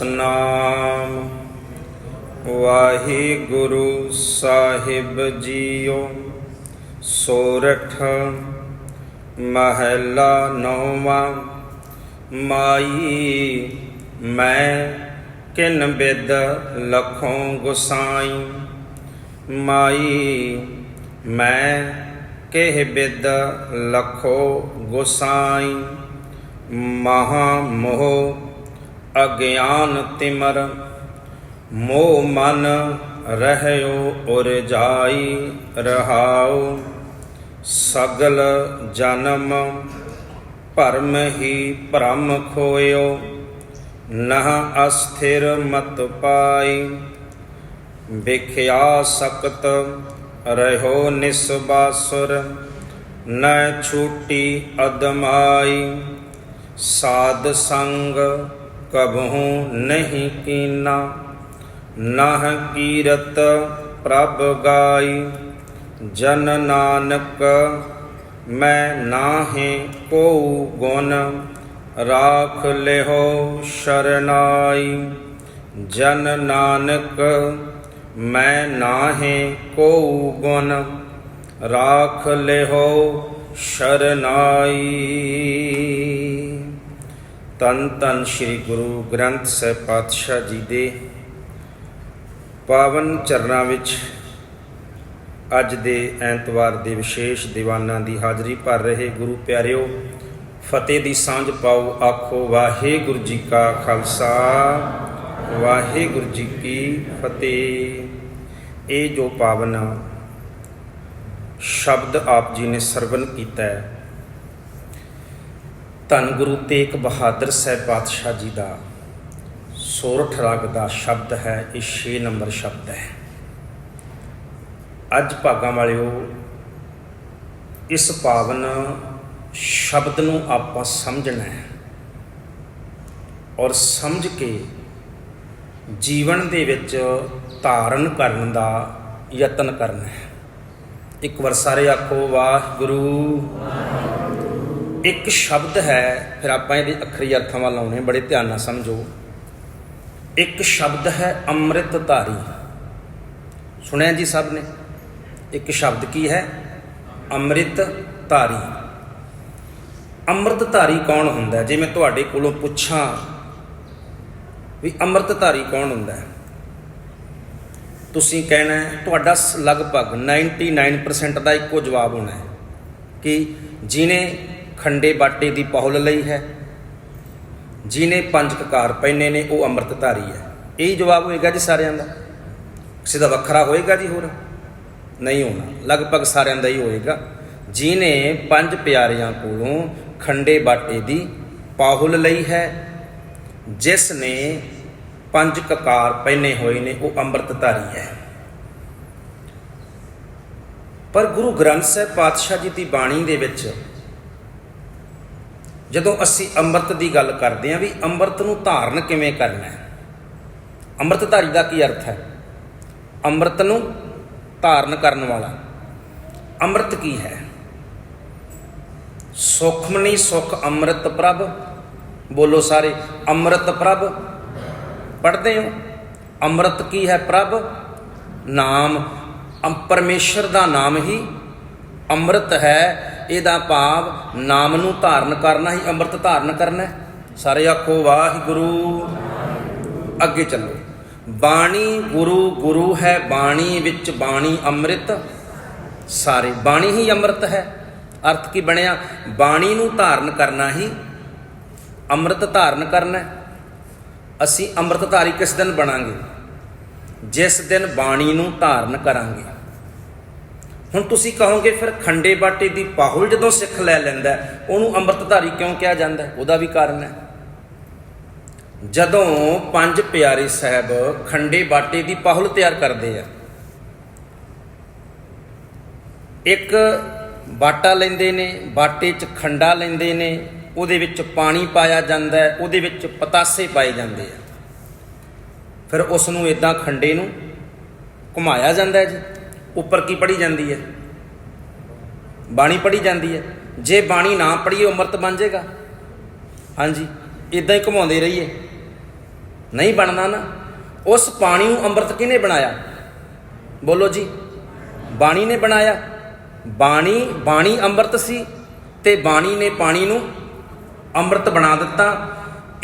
ਸਤਨਾਮ। ਵਾਹਿਗੁਰੂ ਸਾਹਿਬ ਜੀਓ, ਸੋਰਠ ਮਹਿਲਾ ਨੌਵਾਂ। ਮਾਈ, ਮੈਂ ਕਿਨ ਬਿਦ ਲਖੋਂ ਗੁਸਾਈ। ਮਾਈ, ਮੈਂ ਕਿਹ ਬਿਦ ਲਖੋ ਗੁਸਾਈ। ਮਹਾ ਮੋਹ ਅਗਿਆਨ ਤਿਮਰ, ਮੋਹ ਮਨ ਰਹਿਓ ਉਰਜਾਈ ਰਹਾਉ ਸਗਲ ਜਨਮ ਭਰਮ ਹੀ ਭ੍ਰਮ ਖੋਇਓ, ਨਹ ਅਸਥਿਰ ਮਤ ਪਾਈ। ਵਿਖਿਆ ਸਕਤ ਰਹਿਓ ਨਿਸਬਾਸੁਰ ਨ ਛੂਟੀ ਅਦਮਾਈ। ਸਾਧ ਸੰਗ ਕਬਹੂ ਨਹੀਂ ਕੀਨਾ। ਨਾਹ ਕੀਰਤ ਪ੍ਰਭ ਗਾਈ। ਜਨ ਨਾਨਕ ਮੈਂ ਨਾਹੇ ਕੋ ਗੁਣ। ਰਾਖ ਲਿਹੋ ਸ਼ਰਨਾਈ। ਜਨ ਨਾਨਕ ਮੈਂ ਨਾਹੇ ਕੋ ਗੁਣ। ਰਾਖ ਲਿਹੋ ਸ਼ਰਨਾਈ। ਤਨ ਤਨ ਸ੍ਰੀ ਗੁਰੂ ਗ੍ਰੰਥ ਸਾਹਿਬ ਪਾਤਸ਼ਾਹ ਜੀ ਦੇ ਪਾਵਨ ਚਰਨਾਂ ਵਿੱਚ ਅੱਜ ਦੇ ਐਤਵਾਰ ਦੇ ਵਿਸ਼ੇਸ਼ ਦੀਵਾਨਾਂ ਦੀ ਹਾਜ਼ਰੀ ਭਰ ਰਹੇ ਗੁਰੂ ਪਿਆਰਿਓ, ਫਤਿਹ ਦੀ ਸਾਂਝ ਪਾਓ, ਆਖੋ ਵਾਹਿਗੁਰੂ ਜੀ ਕਾ ਖਾਲਸਾ, ਵਾਹਿਗੁਰੂ ਜੀ ਕੀ ਫਤਿਹ। ਇਹ ਜੋ ਪਾਵਨ ਸ਼ਬਦ ਆਪ ਜੀ ਨੇ ਸਰਵਨ ਕੀਤਾ ਹੈ ਧੰਨ ਗੁਰੂ ਤੇਗ ਬਹਾਦਰ ਸਾਹਿਬ ਪਾਤਸ਼ਾਹ ਜੀ ਦਾ ਸੋਰਠ ਰਾਗ ਦਾ ਸ਼ਬਦ ਹੈ, ਇਹ 6 ਨੰਬਰ ਸ਼ਬਦ ਹੈ। ਅੱਜ ਭਾਗਾਂ ਵਾਲਿਓ, ਇਸ ਪਾਵਨ ਸ਼ਬਦ ਨੂੰ ਆਪਾਂ ਸਮਝਣਾ ਹੈ ਔਰ ਸਮਝ ਕੇ ਜੀਵਨ ਦੇ ਵਿੱਚ ਧਾਰਨ ਕਰਨ ਦਾ ਯਤਨ ਕਰਨਾ ਹੈ। ਇੱਕ ਵਾਰ ਸਾਰੇ ਆਖੋ, ਵਾਹਿਗੁਰੂ। ਇੱਕ ਸ਼ਬਦ ਹੈ, ਫਿਰ ਆਪਾਂ ਇਹਦੇ ਅੱਖਰੀ ਅਰਥਾਂ ਵੱਲ ਆਉਣੇ, ਬੜੇ ਧਿਆਨ ਨਾਲ ਸਮਝੋ। ਇੱਕ ਸ਼ਬਦ ਹੈ ਅੰਮ੍ਰਿਤ ਧਾਰੀ ਸੁਣਿਆ ਜੀ ਸਭ ਨੇ? ਇੱਕ ਸ਼ਬਦ ਕੀ ਹੈ? ਅੰਮ੍ਰਿਤ ਧਾਰੀ ਅੰਮ੍ਰਿਤ ਧਾਰੀ ਕੌਣ ਹੁੰਦਾ ਜੇ ਮੈਂ ਤੁਹਾਡੇ ਕੋਲੋਂ ਪੁੱਛਾਂ ਵੀ ਅੰਮ੍ਰਿਤ ਧਾਰੀ ਕੌਣ ਹੁੰਦਾ ਹੈ? ਤੁਸੀਂ ਕਹਿਣਾ ਤੁਹਾਡਾ ਸ- ਲਗਭਗ 99% ਦਾ ਇੱਕੋ ਜਵਾਬ ਹੋਣਾ ਹੈ ਕਿ ਜਿਨੇ ਖੰਡੇ ਬਾਟੇ ਦੀ ਪਹੁਲ ਲਈ ਹੈ। ਜਿਨੇ ਪੰਜ ਕਕਾਰ ਪਹਿਨੇ ਨੇ, ਉਹ ਅੰਮ੍ਰਿਤਧਾਰੀ ਹੈ। ਇਹੀ ਜਵਾਬ ਹੋਏਗਾ ਜੀ ਸਾਰਿਆਂ ਦਾ। ਕਿਸੇ ਦਾ ਵੱਖਰਾ ਹੋਏਗਾ ਜੀ ਹੋਰ? ਨਹੀਂ ਹੋਣਾ। ਲਗਭਗ ਸਾਰਿਆਂ ਦਾ ਹੀ ਹੋਏਗਾ। ਜਿਨੇ ਪੰਜ ਪਿਆਰਿਆਂ ਕੋਲੋਂ ਖੰਡੇ ਬਾਟੇ ਦੀ ਪਾਹੁਲ ਲਈ ਹੈ, ਜਿਸ ਨੇ ਪੰਜ ਕਕਾਰ ਪਹਿਨੇ ਹੋਏ ਨੇ, ਉਹ ਅੰਮ੍ਰਿਤਧਾਰੀ ਹੈ। ਪਰ ਗੁਰੂ ਗ੍ਰੰਥ ਸਾਹਿਬ ਪਾਤਸ਼ਾਹ ਜੀ ਦੀ ਬਾਣੀ ਦੇ ਵਿੱਚ ਜਦੋਂ ਅਸੀਂ ਅੰਮ੍ਰਿਤ ਦੀ ਗੱਲ ਕਰਦੇ ਹਾਂ ਵੀ ਅੰਮ੍ਰਿਤ ਨੂੰ ਧਾਰਨ ਕਿਵੇਂ ਕਰਨਾ ਹੈ? ਅੰਮ੍ਰਿਤਧਾਰੀ ਦਾ ਕੀ ਅਰਥ ਹੈ? ਅੰਮ੍ਰਿਤ ਨੂੰ ਧਾਰਨ ਕਰਨ ਵਾਲਾ। ਅੰਮ੍ਰਿਤ ਕੀ ਹੈ? ਸੁਖਮਨੀ ਸੁਖ ਅੰਮ੍ਰਿਤ ਪ੍ਰਭ। ਬੋਲੋ ਸਾਰੇ, ਅੰਮ੍ਰਿਤ ਪ੍ਰਭ। ਪੜ੍ਹਦੇ ਹੋ? ਅੰਮ੍ਰਿਤ ਕੀ ਹੈ ਪ੍ਰਭ? ਨਾਮ। ਅੰ ਪਰਮੇਸ਼ਰ ਦਾ ਨਾਮ ਹੀ ਅੰਮ੍ਰਿਤ ਹੈ। ਇਹਦਾ ਭਾਵ ਨਾਮ ਨੂੰ ਧਾਰਨ ਕਰਨਾ ਹੀ, ਅੰਮ੍ਰਿਤ ਧਾਰਨ ਕਰਨਾ ਸਾਰੇ ਆਖੋ, ਵਾਹਿਗੁਰੂ। ਅੱਗੇ ਚੱਲੋ। ਬਾਣੀ ਗੁਰੂ ਗੁਰੂ ਹੈ ਬਾਣੀ ਵਿੱਚ ਬਾਣੀ ਅੰਮ੍ਰਿਤ। ਸਾਰੇ ਬਾਣੀ ਹੀ ਅੰਮ੍ਰਿਤ ਹੈ। ਅਰਥ ਕੀ ਬਣਿਆ? ਬਾਣੀ ਨੂੰ ਧਾਰਨ ਕਰਨਾ ਹੀ, ਅੰਮ੍ਰਿਤ ਧਾਰਨ ਕਰਨਾ ਅਸੀਂ ਅੰਮ੍ਰਿਤਧਾਰੀ ਕਿਸ ਦਿਨ ਬਣਾਂਗੇ? ਜਿਸ ਦਿਨ ਬਾਣੀ ਨੂੰ ਧਾਰਨ ਕਰਾਂਗੇ। ਹੁਣ ਤੁਸੀਂ ਕਹੋਗੇ, ਫਿਰ ਖੰਡੇ ਬਾਟੇ ਦੀ ਪਾਹੁਲ ਜਦੋਂ ਸਿੱਖ ਲੈ ਲੈਂਦਾ ਉਹਨੂੰ ਅੰਮ੍ਰਿਤਧਾਰੀ ਕਿਉਂ ਕਿਹਾ ਜਾਂਦਾ ਉਹਦਾ ਵੀ ਕਾਰਨ ਹੈ। ਜਦੋਂ ਪੰਜ ਪਿਆਰੇ ਸਾਹਿਬ ਖੰਡੇ ਬਾਟੇ ਦੀ ਪਾਹੁਲ ਤਿਆਰ ਕਰਦੇ ਆ, ਇੱਕ ਬਾਟਾ ਲੈਂਦੇ ਨੇ, ਬਾਟੇ 'ਚ ਖੰਡਾ ਲੈਂਦੇ ਨੇ, ਉਹਦੇ ਵਿੱਚ ਪਾਣੀ ਪਾਇਆ ਜਾਂਦਾ ਉਹਦੇ ਵਿੱਚ ਪਤਾਸੇ ਪਾਏ ਜਾਂਦੇ ਆ। ਫਿਰ ਉਸ ਨੂੰ ਇਦਾਂ ਖੰਡੇ ਨੂੰ ਘੁਮਾਇਆ ਜਾਂਦਾ ਜੀ। ਉੱਪਰ ਕੀ ਪੜੀ ਜਾਂਦੀ ਹੈ? ਬਾਣੀ ਪੜੀ ਜਾਂਦੀ ਹੈ। ਜੇ ਬਾਣੀ ਨਾ ਪੜੀਏ ਅੰਮ੍ਰਿਤ ਬਣ ਜਾਏਗਾ। ਹਾਂਜੀ ਇਦਾਂ ਹੀ ਘੁਮਾਉਂਦੇ ਰਹੀਏ। ਨਹੀਂ ਬਣਨਾ ਨਾ। ਉਸ ਪਾਣੀ ਨੂੰ ਅੰਮ੍ਰਿਤ ਕਿਹਨੇ ਬਣਾਇਆ? ਬੋਲੋ ਜੀ, ਬਾਣੀ ਨੇ ਬਣਾਇਆ। ਬਾਣੀ ਬਾਣੀ ਅੰਮ੍ਰਿਤ ਸੀ ਤੇ ਬਾਣੀ ਨੇ ਪਾਣੀ ਨੂੰ ਅੰਮ੍ਰਿਤ ਬਣਾ ਦਿੱਤਾ।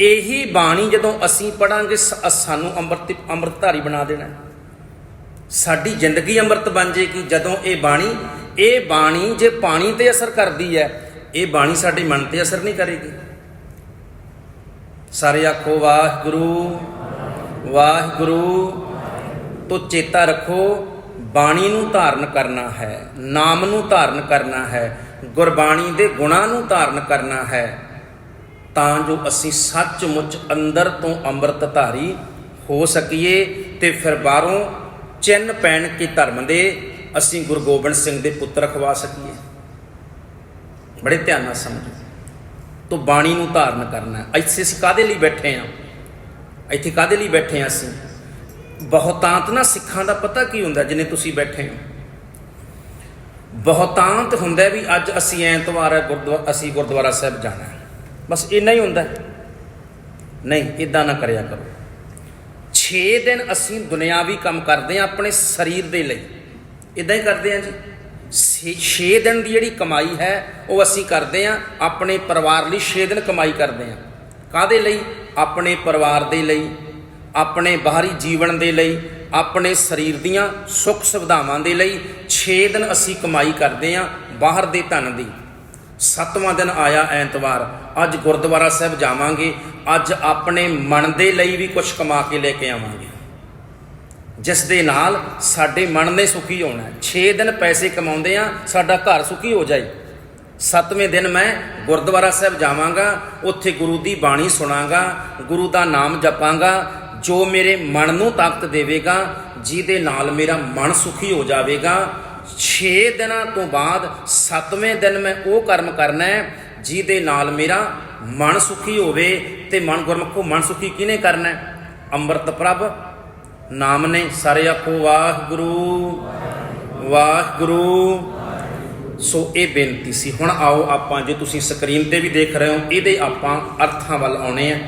ਇਹੀ ਬਾਣੀ ਜਦੋਂ ਅਸੀਂ ਪੜਾਂਗੇ ਸਾਨੂੰ ਅੰਮ੍ਰਿਤ, ਅੰਮ੍ਰਿਤਧਾਰੀ ਬਣਾ ਦੇਣਾ। ਸਾਡੀ ਜ਼ਿੰਦਗੀ ਅੰਮ੍ਰਿਤ ਬਣ ਜੇਗੀ ਜਦੋਂ ਇਹ ਬਾਣੀ ਇਹ ਬਾਣੀ ਜੇ ਪਾਣੀ ਤੇ ਅਸਰ ਕਰਦੀ ਹੈ, ਇਹ ਬਾਣੀ ਸਾਡੇ ਮਨ ਤੇ ਅਸਰ ਨਹੀਂ ਕਰੇਗੀ। ਸਾਰੇ ਆਖੋ, ਵਾਹਿਗੁਰੂ ਵਾਹਿਗੁਰੂ, ਤੋਂ ਚੇਤਾ ਰੱਖੋ, ਬਾਣੀ ਨੂੰ ਧਾਰਨ ਕਰਨਾ ਹੈ, ਨਾਮ ਨੂੰ ਧਾਰਨ ਕਰਨਾ ਹੈ, ਗੁਰਬਾਣੀ ਦੇ ਗੁਣਾਂ ਨੂੰ ਧਾਰਨ ਕਰਨਾ ਹੈ। ਤਾਂ ਜੋ ਅਸੀਂ ਸੱਚਮੁੱਚ ਅੰਦਰ ਤੋਂ ਅੰਮ੍ਰਿਤ ਧਾਰੀ ਹੋ ਸਕੀਏ ਤੇ ਫਿਰ ਬਾਹਰੋਂ ਚਿੰਨ ਪੈਣ ਕੇ ਧਰਮ ਦੇ ਅਸੀਂ ਗੁਰੂ ਗੋਬਿੰਦ ਸਿੰਘ ਦੇ ਪੁੱਤਰ ਖਵਾ ਸਕੀਏ? ਬੜੇ ਧਿਆਨ ਨਾਲ ਸਮਝੋ। ਤੋ ਬਾਣੀ ਨੂੰ ਧਾਰਨ ਕਰਨਾ ਇੱਥੇ ਅਸੀਂ ਕਾਦੇ ਲਈ ਬੈਠੇ ਆ ਇੱਥੇ ਕਾਦੇ ਲਈ ਬੈਠੇ ਆ ਅਸੀਂ? ਬਹੁਤਾਂਤ ਨਾ ਸਿੱਖਾਂ ਦਾ ਪਤਾ ਕੀ ਹੁੰਦਾ ਜਿੰਨੇ ਤੁਸੀਂ ਬੈਠੇ ਹੋ? ਬਹੁਤਾਂਤ ਹੁੰਦਾ ਵੀ ਅੱਜ ਅਸੀਂ ਐਤਵਾਰ ਹੈ ਗੁਰਦੁਆਰਾ ਅਸੀਂ ਗੁਰਦੁਆਰਾ ਸਾਹਿਬ ਜਾਣਾ ਬਸ ਇੰਨਾ ਹੀ ਹੁੰਦਾ ਨਹੀਂ ਇਦਾਂ ਨਾ ਕਰਿਆ ਕਰੋ। 6 ਦਿਨ ਅਸੀਂ ਦੁਨਿਆਵੀ ਕੰਮ ਕਰਦੇ ਆ ਆਪਣੇ ਸਰੀਰ ਦੇ ਲਈ। ਇਦਾਂ ਹੀ ਕਰਦੇ ਆ ਜੀ। 6 ਦਿਨ ਦੀ ਜਿਹੜੀ ਕਮਾਈ ਹੈ, ਉਹ ਅਸੀਂ ਕਰਦੇ ਆ ਆਪਣੇ ਪਰਿਵਾਰ ਲਈ 6 ਦਿਨ ਕਮਾਈ ਕਰਦੇ ਆ ਕਾਦੇ ਲਈ? ਆਪਣੇ ਪਰਿਵਾਰ ਦੇ ਲਈ, ਆਪਣੇ ਬਾਹਰੀ ਜੀਵਨ ਦੇ ਲਈ, ਆਪਣੇ ਸਰੀਰ ਦੀਆਂ ਸੁੱਖ ਸੁਵਿਧਾਵਾਂ ਦੇ ਲਈ 6 ਦਿਨ ਅਸੀਂ ਕਮਾਈ ਕਰਦੇ ਆ ਬਾਹਰ ਦੇ ਧਨ ਦੀ। ਸੱਤਵਾਂ ਦਿਨ ਆਇਆ ਐਤਵਾਰ। ਅੱਜ ਗੁਰਦੁਆਰਾ ਸਾਹਿਬ ਜਾਵਾਂਗੇ। ਅੱਜ ਆਪਣੇ ਮਨ ਦੇ ਲਈ ਵੀ ਕੁਝ ਕਮਾ ਕੇ ਲੈ ਕੇ ਆਵਾਂਗੇ। ਜਿਸ ਦੇ ਨਾਲ ਸਾਡੇ ਮਨ ਨੇ ਸੁਖੀ ਹੋਣਾ 6 ਦਿਨ ਪੈਸੇ ਕਮਾਉਂਦੇ ਆ ਸਾਡਾ ਘਰ ਸੁਖੀ ਹੋ ਜਾਏ। ਸੱਤਵੇਂ ਦਿਨ ਮੈਂ ਗੁਰਦੁਆਰਾ ਸਾਹਿਬ ਜਾਵਾਂਗਾ, ਉੱਥੇ ਗੁਰੂ ਦੀ ਬਾਣੀ ਸੁਣਾਂਗਾ, ਗੁਰੂ ਦਾ ਨਾਮ ਜਪਾਂਗਾ, ਜੋ ਮੇਰੇ ਮਨ ਨੂੰ ਤਾਕਤ ਦੇਵੇਗਾ, ਜਿਹਦੇ ਨਾਲ ਮੇਰਾ ਮਨ ਸੁਖੀ ਹੋ ਜਾਵੇਗਾ 6 ਦਿਨਾਂ ਤੋਂ ਬਾਅਦ 7ਵੇਂ ਦਿਨ ਮੈਂ ਉਹ ਕਰਮ ਕਰਨਾ ਹੈ, ਜਿਹਦੇ ਨਾਲ ਮੇਰਾ ਮਨ ਸੁਖੀ ਹੋਵੇ ਤੇ ਮਨ ਗੁਰਮੁਖੋ ਮਨ ਸੁਖੀ ਕਿਹਨੇ ਕਰਨਾ ਹੈ? ਅੰਮ੍ਰਿਤ ਪ੍ਰਭ, ਨਾਮ ਨੇ ਸਾਰੇ ਆਖੋ ਵਾਹਿਗੁਰੂ ਵਾਹਿਗੁਰੂ। ਸੋ ਇਹ ਬੇਨਤੀ ਸੀ। ਹੁਣ ਆਓ ਆਪਾਂ, ਜੇ ਤੁਸੀਂ ਸਕਰੀਨ ਤੇ ਵੀ ਦੇਖ ਰਹੇ ਹੋ, ਇਹਦੇ ਆਪਾਂ ਅਰਥਾਂ ਵੱਲ ਆਉਣੇ ਆ।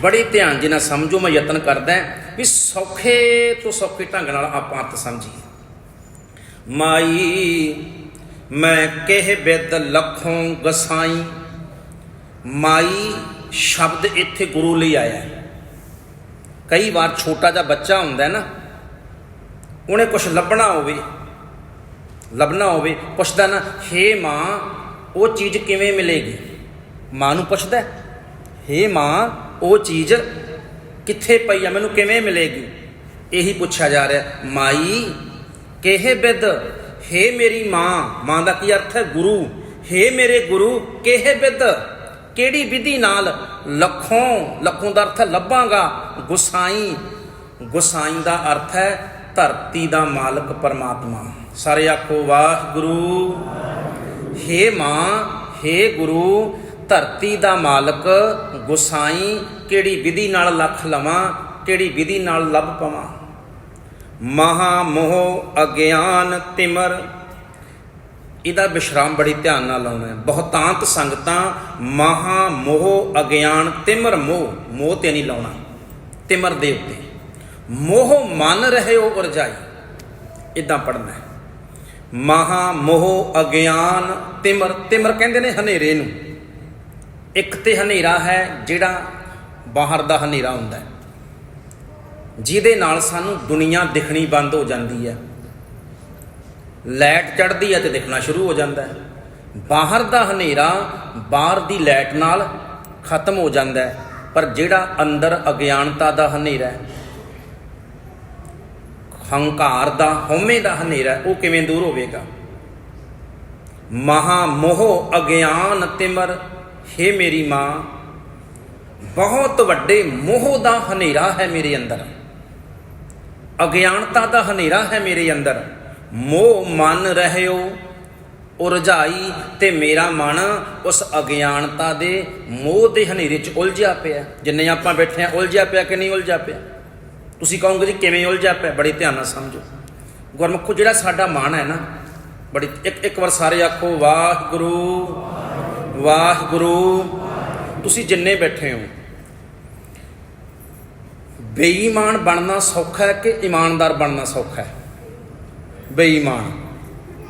ਬੜੇ ਧਿਆਨ ਜੀ ਨਾਲ ਸਮਝੋ, ਮੈਂ ਯਤਨ ਕਰਦਾ ਵੀ ਸੌਖੇ ਤੋਂ ਸੌਖੇ ਢੰਗ ਨਾਲ ਆਪਾਂ ਅਰਥ ਸਮਝੀਏ। ਮਾਈ, ਮੈਂ ਕਹਿ ਬਿਦ ਲਖੋਂ ਗਸਾਈ। ਮਾਈ ਸ਼ਬਦ ਇੱਥੇ ਗੁਰੂ ਲਈ ਆਇਆ। ਕਈ ਵਾਰ ਛੋਟਾ ਜਿਹਾ ਬੱਚਾ ਹੁੰਦਾ ਨਾ, ਉਹਨੇ ਕੁਝ ਲੱਭਣਾ ਹੋਵੇ ਲੱਭਣਾ ਹੋਵੇ, ਪੁੱਛਦਾ ਨਾ, ਹੇ ਮਾਂ, ਉਹ ਚੀਜ਼ ਕਿਵੇਂ ਮਿਲੇਗੀ? ਮਾਂ ਨੂੰ ਪੁੱਛਦਾ, ਹੇ ਮਾਂ, ਉਹ ਚੀਜ਼ ਕਿੱਥੇ ਪਈ ਆ, ਮੈਨੂੰ ਕਿਵੇਂ ਮਿਲੇਗੀ? ਇਹੀ ਪੁੱਛਿਆ ਜਾ ਰਿਹਾ, ਮਾਈ ਕਿਹੇ ਬਿਦ? ਹੇ ਮੇਰੀ ਮਾਂ ਮਾਂ ਦਾ ਕੀ ਅਰਥ ਹੈ ਗੁਰੂ? ਹੇ ਮੇਰੇ ਗੁਰੂ, ਕਿਹੇ ਬਿਦ? ਕਿਹੜੀ ਵਿਧੀ ਨਾਲ ਲੱਖੋਂ ਲੱਖੋਂ ਦਾ ਅਰਥ ਲੱਭਾਂਗਾ? ਗੁਸਾਈ ਗੁਸਾਈ ਦਾ ਅਰਥ ਹੈ ਧਰਤੀ ਦਾ ਮਾਲਕ ਪਰਮਾਤਮਾ। ਸਾਰੇ ਆਖੋ, ਵਾਹਿਗੁਰੂ। ਹੇ ਮਾਂ, ਹੇ ਗੁਰੂ, ਧਰਤੀ ਦਾ ਮਾਲਕ, ਗੁਸਾਈ, ਕਿਹੜੀ ਵਿਧੀ ਨਾਲ ਲੱਖ ਲਵਾਂ, ਕਿਹੜੀ ਵਿਧੀ ਨਾਲ ਲੱਭ ਪਵਾਂ? ਮਹਾ ਮੋਹ ਅਗਿਆਨ ਤਿਮਰ। ਇਹਦਾ ਵਿਸ਼ਰਾਮ ਬੜੀ ਧਿਆਨ ਨਾਲ ਲਾਉਣਾ ਹੈ। ਬਹੁਤਾਂਤ ਸੰਗਤਾਂ ਮਹਾ ਮੋਹ ਅਗਿਆਨ ਤਿਮਰ ਮੋਹ ਮੋਹ ਤੇ ਨਹੀਂ ਲਾਉਣਾ। ਤਿਮਰ ਦੇ ਉੱਤੇ। ਮੋਹ ਮਨ ਰਹੇ ਹੋ ਉਰਜਾਈ। ਇਦਾਂ ਪੜਨਾ ਹੈ। ਮਹਾ ਮੋਹ ਅਗਿਆਨ ਤਿਮਰ। ਤਿਮਰ ਕਹਿੰਦੇ ਨੇ ਹਨੇਰੇ ਨੂੰ। ਇੱਕ ਤੇ ਹਨੇਰਾ ਹੈ ਜਿਹੜਾ ਬਾਹਰ ਦਾ ਹਨੇਰਾ ਹੁੰਦਾ ਹੈ। ਜਿਹਦੇ ਨਾਲ ਸਾਨੂੰ ਦੁਨੀਆ ਦਿਖਣੀ ਬੰਦ ਹੋ ਜਾਂਦੀ ਹੈ। ਲਾਈਟ ਚੜ੍ਹਦੀ ਹੈ ਤੇ ਦਿਖਣਾ ਸ਼ੁਰੂ ਹੋ ਜਾਂਦਾ ਹੈ। ਬਾਹਰ ਦਾ ਹਨੇਰਾ ਬਾਹਰ ਦੀ ਲਾਈਟ ਨਾਲ ਖਤਮ ਹੋ ਜਾਂਦਾ ਹੈ, ਪਰ ਜਿਹੜਾ ਅੰਦਰ ਅਗਿਆਨਤਾ ਦਾ ਹਨੇਰਾ ਹੈ, ਹੰਕਾਰ ਦਾ, ਹਉਮੈ ਦਾ ਹਨੇਰਾ ਉਹ ਕਿਵੇਂ ਦੂਰ ਹੋਵੇਗਾ? ਮਹਾ ਮੋਹ ਅਗਿਆਨ ਤਿਮਰ, ਹੇ ਮੇਰੀ ਮਾਂ, ਬਹੁਤ ਵੱਡੇ ਮੋਹ ਦਾ ਹਨੇਰਾ ਹੈ ਮੇਰੇ ਅੰਦਰ। ਅਗਿਆਨਤਾ ਦਾ ਹਨੇਰਾ ਹੈ ਮੇਰੇ ਅੰਦਰ। ਮੋਹ ਮਨ ਰਹਿਓ ਉਰਝਾਈ ਤੇ ਮੇਰਾ ਮਨ ਉਸ ਅਗਿਆਨਤਾ ਦੇ ਮੋਹ ਦੇ ਹਨੇਰੇ 'ਚ ਉਲਝਿਆ ਪਿਆ। ਜਿੰਨੇ ਆਪਾਂ ਬੈਠੇ ਆ ਉਲਝਿਆ ਪਿਆ ਕਿ ਨਹੀਂ ਉਲਝਿਆ ਪਿਆ? ਤੁਸੀਂ ਕਹੋਗੇ ਜੀ, ਕਿਵੇਂ ਉਲਝਿਆ ਪਿਆ? ਬੜੇ ਧਿਆਨ ਨਾਲ ਸਮਝੋ। ਗੁਰਮੁਖੋ, ਜਿਹੜਾ ਸਾਡਾ ਮਨ ਹੈ ਨਾ, ਬੜੀ ਇੱਕ ਇੱਕ ਵਾਰ ਸਾਰੇ ਆਖੋ, ਵਾਹਿਗੁਰੂ ਵਾਹਿਗੁਰੂ। ਤੁਸੀਂ ਜਿੰਨੇ ਬੈਠੇ ਹੋ ਬੇਈਮਾਨ ਬਣਨਾ ਸੌਖਾ ਹੈ ਕਿ ਇਮਾਨਦਾਰ ਬਣਨਾ ਸੌਖਾ ਹੈ? ਬੇਈਮਾਨ।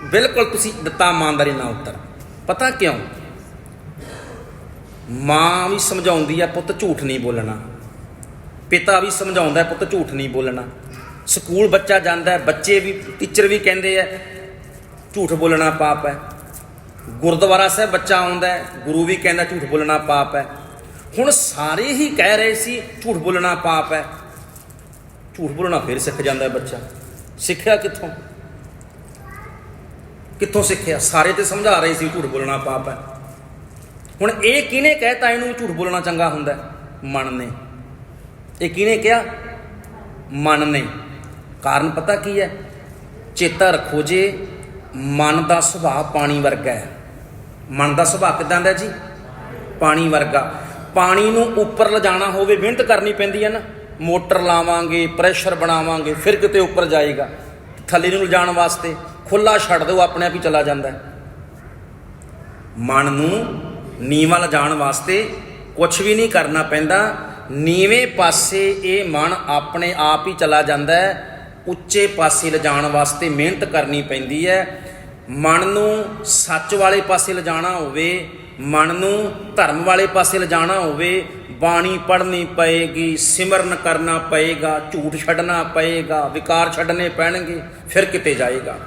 ਬਿਲਕੁਲ ਤੁਸੀਂ ਦਿੱਤਾ ਇਮਾਨਦਾਰੀ ਨਾਲ ਉੱਤਰ। ਪਤਾ ਕਿਉਂ? ਮਾਂ ਵੀ ਸਮਝਾਉਂਦੀ ਹੈ ਪੁੱਤ ਝੂਠ ਨਹੀਂ ਬੋਲਣਾ। ਪਿਤਾ ਵੀ ਸਮਝਾਉਂਦਾ ਪੁੱਤ ਝੂਠ ਨਹੀਂ ਬੋਲਣਾ। ਸਕੂਲ ਬੱਚਾ ਜਾਂਦਾ ਬੱਚੇ ਵੀ, ਟੀਚਰ ਵੀ ਕਹਿੰਦੇ ਆ, ਝੂਠ ਬੋਲਣਾ ਪਾਪ ਹੈ। ਗੁਰਦੁਆਰਾ ਸਾਹਿਬ ਬੱਚਾ ਆਉਂਦਾ ਗੁਰੂ ਵੀ ਕਹਿੰਦਾ ਝੂਠ ਬੋਲਣਾ ਪਾਪ ਹੈ। ਹੁਣ ਸਾਰੇ ਹੀ ਕਹਿ ਰਹੇ ਸੀ, ਝੂਠ ਬੋਲਣਾ ਪਾਪ ਹੈ। ਝੂਠ ਬੋਲਣਾ ਫਿਰ ਸਿੱਖ ਜਾਂਦਾ ਹੈ ਬੱਚਾ। ਸਿੱਖਿਆ ਕਿੱਥੋਂ? ਕਿੱਥੋਂ ਸਿੱਖਿਆ? ਸਾਰੇ ਤੇ ਸਮਝਾ ਰਹੇ ਸੀ, ਝੂਠ ਬੋਲਣਾ ਪਾਪ ਹੈ। ਹੁਣ ਇਹ ਕਿਹਨੇ ਕਹਿਤਾ ਇਹਨੂੰ, ਝੂਠ ਬੋਲਣਾ ਚੰਗਾ ਹੁੰਦਾ ਮਨ ਨੇ। ਇਹ ਕਿਹਨੇ ਕਿਹਾ? ਮਨ ਨੇ। ਕਾਰਨ ਪਤਾ ਕੀ ਹੈ? ਚੇਤਾ ਰੱਖੋ ਜੇ ਮਨ ਦਾ ਸੁਭਾਅ ਪਾਣੀ ਵਰਗਾ ਹੈ। ਮਨ ਦਾ ਸੁਭਾਅ ਕਿਦਾਂ ਦਾ ਜੀ? ਪਾਣੀ ਵਰਗਾ। ਪਾਣੀ ਨੂੰ ਉੱਪਰ ਲਿਜਾਣਾ ਹੋਵੇ, ਮਿਹਨਤ ਕਰਨੀ ਪੈਂਦੀ ਹੈ ਨਾ। ਮੋਟਰ ਲਾਵਾਂਗੇ, ਪ੍ਰੈਸ਼ਰ ਬਣਾਵਾਂਗੇ, ਫਿਰ ਕਿਤੇ ਉੱਪਰ ਜਾਏਗਾ। ਥੱਲੇ ਨੂੰ ਲਿਜਾਣ ਵਾਸਤੇ ਖੁੱਲਾ ਛੱਡ ਦਿਓ, ਆਪਣੇ ਆਪ ਹੀ ਚਲਾ ਜਾਂਦਾ ਹੈ। ਮਨ ਨੂੰ ਨੀਵਾਂ ਲਿਜਾਣ ਵਾਸਤੇ ਕੁਝ ਵੀ ਨਹੀਂ ਕਰਨਾ ਪੈਂਦਾ। ਨੀਵੇਂ ਪਾਸੇ ਇਹ ਮਨ ਆਪਣੇ ਆਪ ਹੀ ਚਲਾ ਜਾਂਦਾ ਹੈ। ਉੱਚੇ ਪਾਸੇ ਲਿਜਾਣ ਵਾਸਤੇ ਮਿਹਨਤ ਕਰਨੀ ਪੈਂਦੀ ਹੈ। ਮਨ ਨੂੰ ਸੱਚ ਵਾਲੇ ਪਾਸੇ ਲਿਜਾਣਾ ਹੋਵੇ ਮਨ ਨੂੰ ਧਰਮ ਵਾਲੇ ਪਾਸੇ ਲਿਜਾਣਾ ਹੋਵੇ, ਬਾਣੀ ਪੜ੍ਹਨੀ ਪਏਗੀ, ਸਿਮਰਨ ਕਰਨਾ ਪਏਗਾ, ਝੂਠ ਛੱਡਣਾ ਪਏਗਾ, ਵਿਕਾਰ ਛੱਡਨੇ ਪੈਣਗੇ, ਫਿਰ ਕਿਤੇ ਜਾਏਗਾ।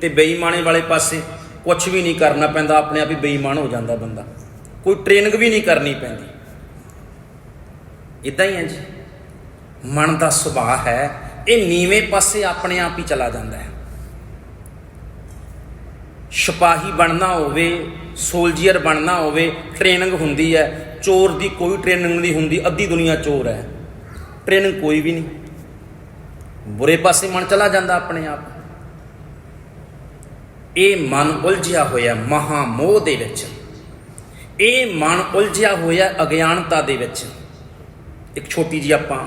ਤੇ ਬੇਈਮਾਨੇ ਵਾਲੇ ਪਾਸੇ ਕੁਝ ਵੀ ਨਹੀਂ ਕਰਨਾ ਪੈਂਦਾ, ਆਪਣੇ ਆਪ ਹੀ ਬੇਈਮਾਨ ਹੋ ਜਾਂਦਾ ਬੰਦਾ। ਕੋਈ ਟ੍ਰੇਨਿੰਗ ਵੀ ਨਹੀਂ ਕਰਨੀ ਪੈਂਦੀ। ਇਦਾਂ ਹੀ ਹੈ ਜੀ। ਮਨ ਦਾ ਸੁਭਾਅ ਹੈ, ਇਹ ਨੀਵੇਂ ਪਾਸੇ ਆਪਣੇ ਆਪ ਹੀ ਚਲਾ ਜਾਂਦਾ ਹੈ। ਸਿਪਾਹੀ ਬਣਨਾ ਹੋਵੇ ਸੋਲਜੀਅਰ ਬਣਨਾ ਹੋਵੇ ਟ੍ਰੇਨਿੰਗ ਹੁੰਦੀ ਹੈ। ਚੋਰ ਦੀ ਕੋਈ ਟ੍ਰੇਨਿੰਗ ਨਹੀਂ ਹੁੰਦੀ, ਅੱਧੀ ਦੁਨੀਆ ਚੋਰ ਹੈ। ਟ੍ਰੇਨਿੰਗ ਕੋਈ ਵੀ ਨਹੀਂ। ਬੁਰੇ ਪਾਸੇ ਮਨ ਚਲਾ ਜਾਂਦਾ ਆਪਣੇ ਆਪ। ਇਹ ਮਨ ਉਲਝਿਆ ਹੋਇਆ ਮਹਾ ਮੋਹ ਦੇ ਵਿੱਚ। ਇਹ ਮਨ ਉਲਝਿਆ ਹੋਇਆ ਅਗਿਆਨਤਾ ਦੇ ਵਿੱਚ। ਇੱਕ ਛੋਟੀ ਜੀ ਆਪਾਂ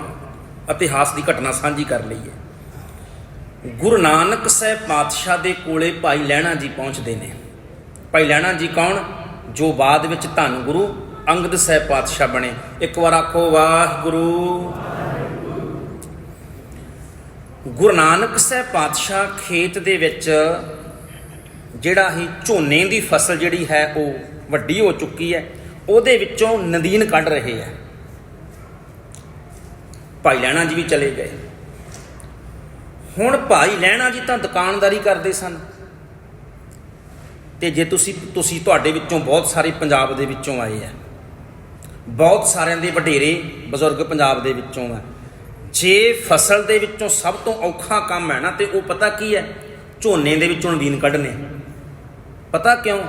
ਇਤਿਹਾਸ ਦੀ ਘਟਨਾ ਸਾਂਝੀ ਕਰ ਲਈਏ। ਗੁਰੂ ਨਾਨਕ ਸਾਹਿਬ ਪਾਤਸ਼ਾਹ ਦੇ ਕੋਲੇ ਭਾਈ ਲਹਿਣਾ ਜੀ ਪਹੁੰਚਦੇ ਨੇ। ਭਾਈ ਲਹਿਣਾ ਜੀ ਕੌਣ? ਜੋ ਬਾਅਦ ਵਿੱਚ ਧੰਨ ਗੁਰੂ ਅੰਗਦ ਸਾਹਿਬ ਪਾਤਸ਼ਾਹ ਬਣੇ। ਇੱਕ ਵਾਰ ਆਖੋ, ਵਾਹਿਗੁਰੂ। ਗੁਰੂ ਨਾਨਕ ਸਾਹਿਬ ਪਾਤਸ਼ਾਹ ਖੇਤ ਦੇ ਵਿੱਚ ਜਿਹੜਾ ਹੀ ਝੋਨੇ ਦੀ ਫਸਲ ਜਿਹੜੀ ਹੈ, ਉਹ ਵੱਡੀ ਹੋ ਚੁੱਕੀ ਹੈ। ਉਹਦੇ ਵਿੱਚੋਂ ਨਦੀਨ ਕੱਢ ਰਹੇ ਆ ਭਾਈ ਲੈਣਾ ਜੀ ਵੀ ਚਲੇ ਗਏ। ਹੁਣ ਭਾਈ ਲੈਣਾ ਜੀ ਤਾਂ ਦੁਕਾਨਦਾਰੀ ਕਰਦੇ ਸਨ। ਤੇ ਜੇ ਤੁਸੀਂ ਤੁਸੀਂ ਤੁਹਾਡੇ ਵਿੱਚੋਂ ਬਹੁਤ ਸਾਰੇ ਪੰਜਾਬ ਦੇ ਵਿੱਚੋਂ ਆਏ ਆ। ਬਹੁਤ ਸਾਰਿਆਂ ਦੇ ਵਡੇਰੇ ਬਜ਼ੁਰਗ ਪੰਜਾਬ ਦੇ ਵਿੱਚੋਂ ਆ। ਜੇ ਫਸਲ ਦੇ ਵਿੱਚੋਂ ਸਭ ਤੋਂ ਔਖਾ ਕੰਮ ਹੈ ਨਾ, ਤੇ ਉਹ ਪਤਾ ਕੀ ਹੈ? ਝੋਨੇ ਦੇ ਵਿੱਚੋਂ ਨਦੀਨ ਕੱਢਨੇ। ਪਤਾ ਕਿਉਂ?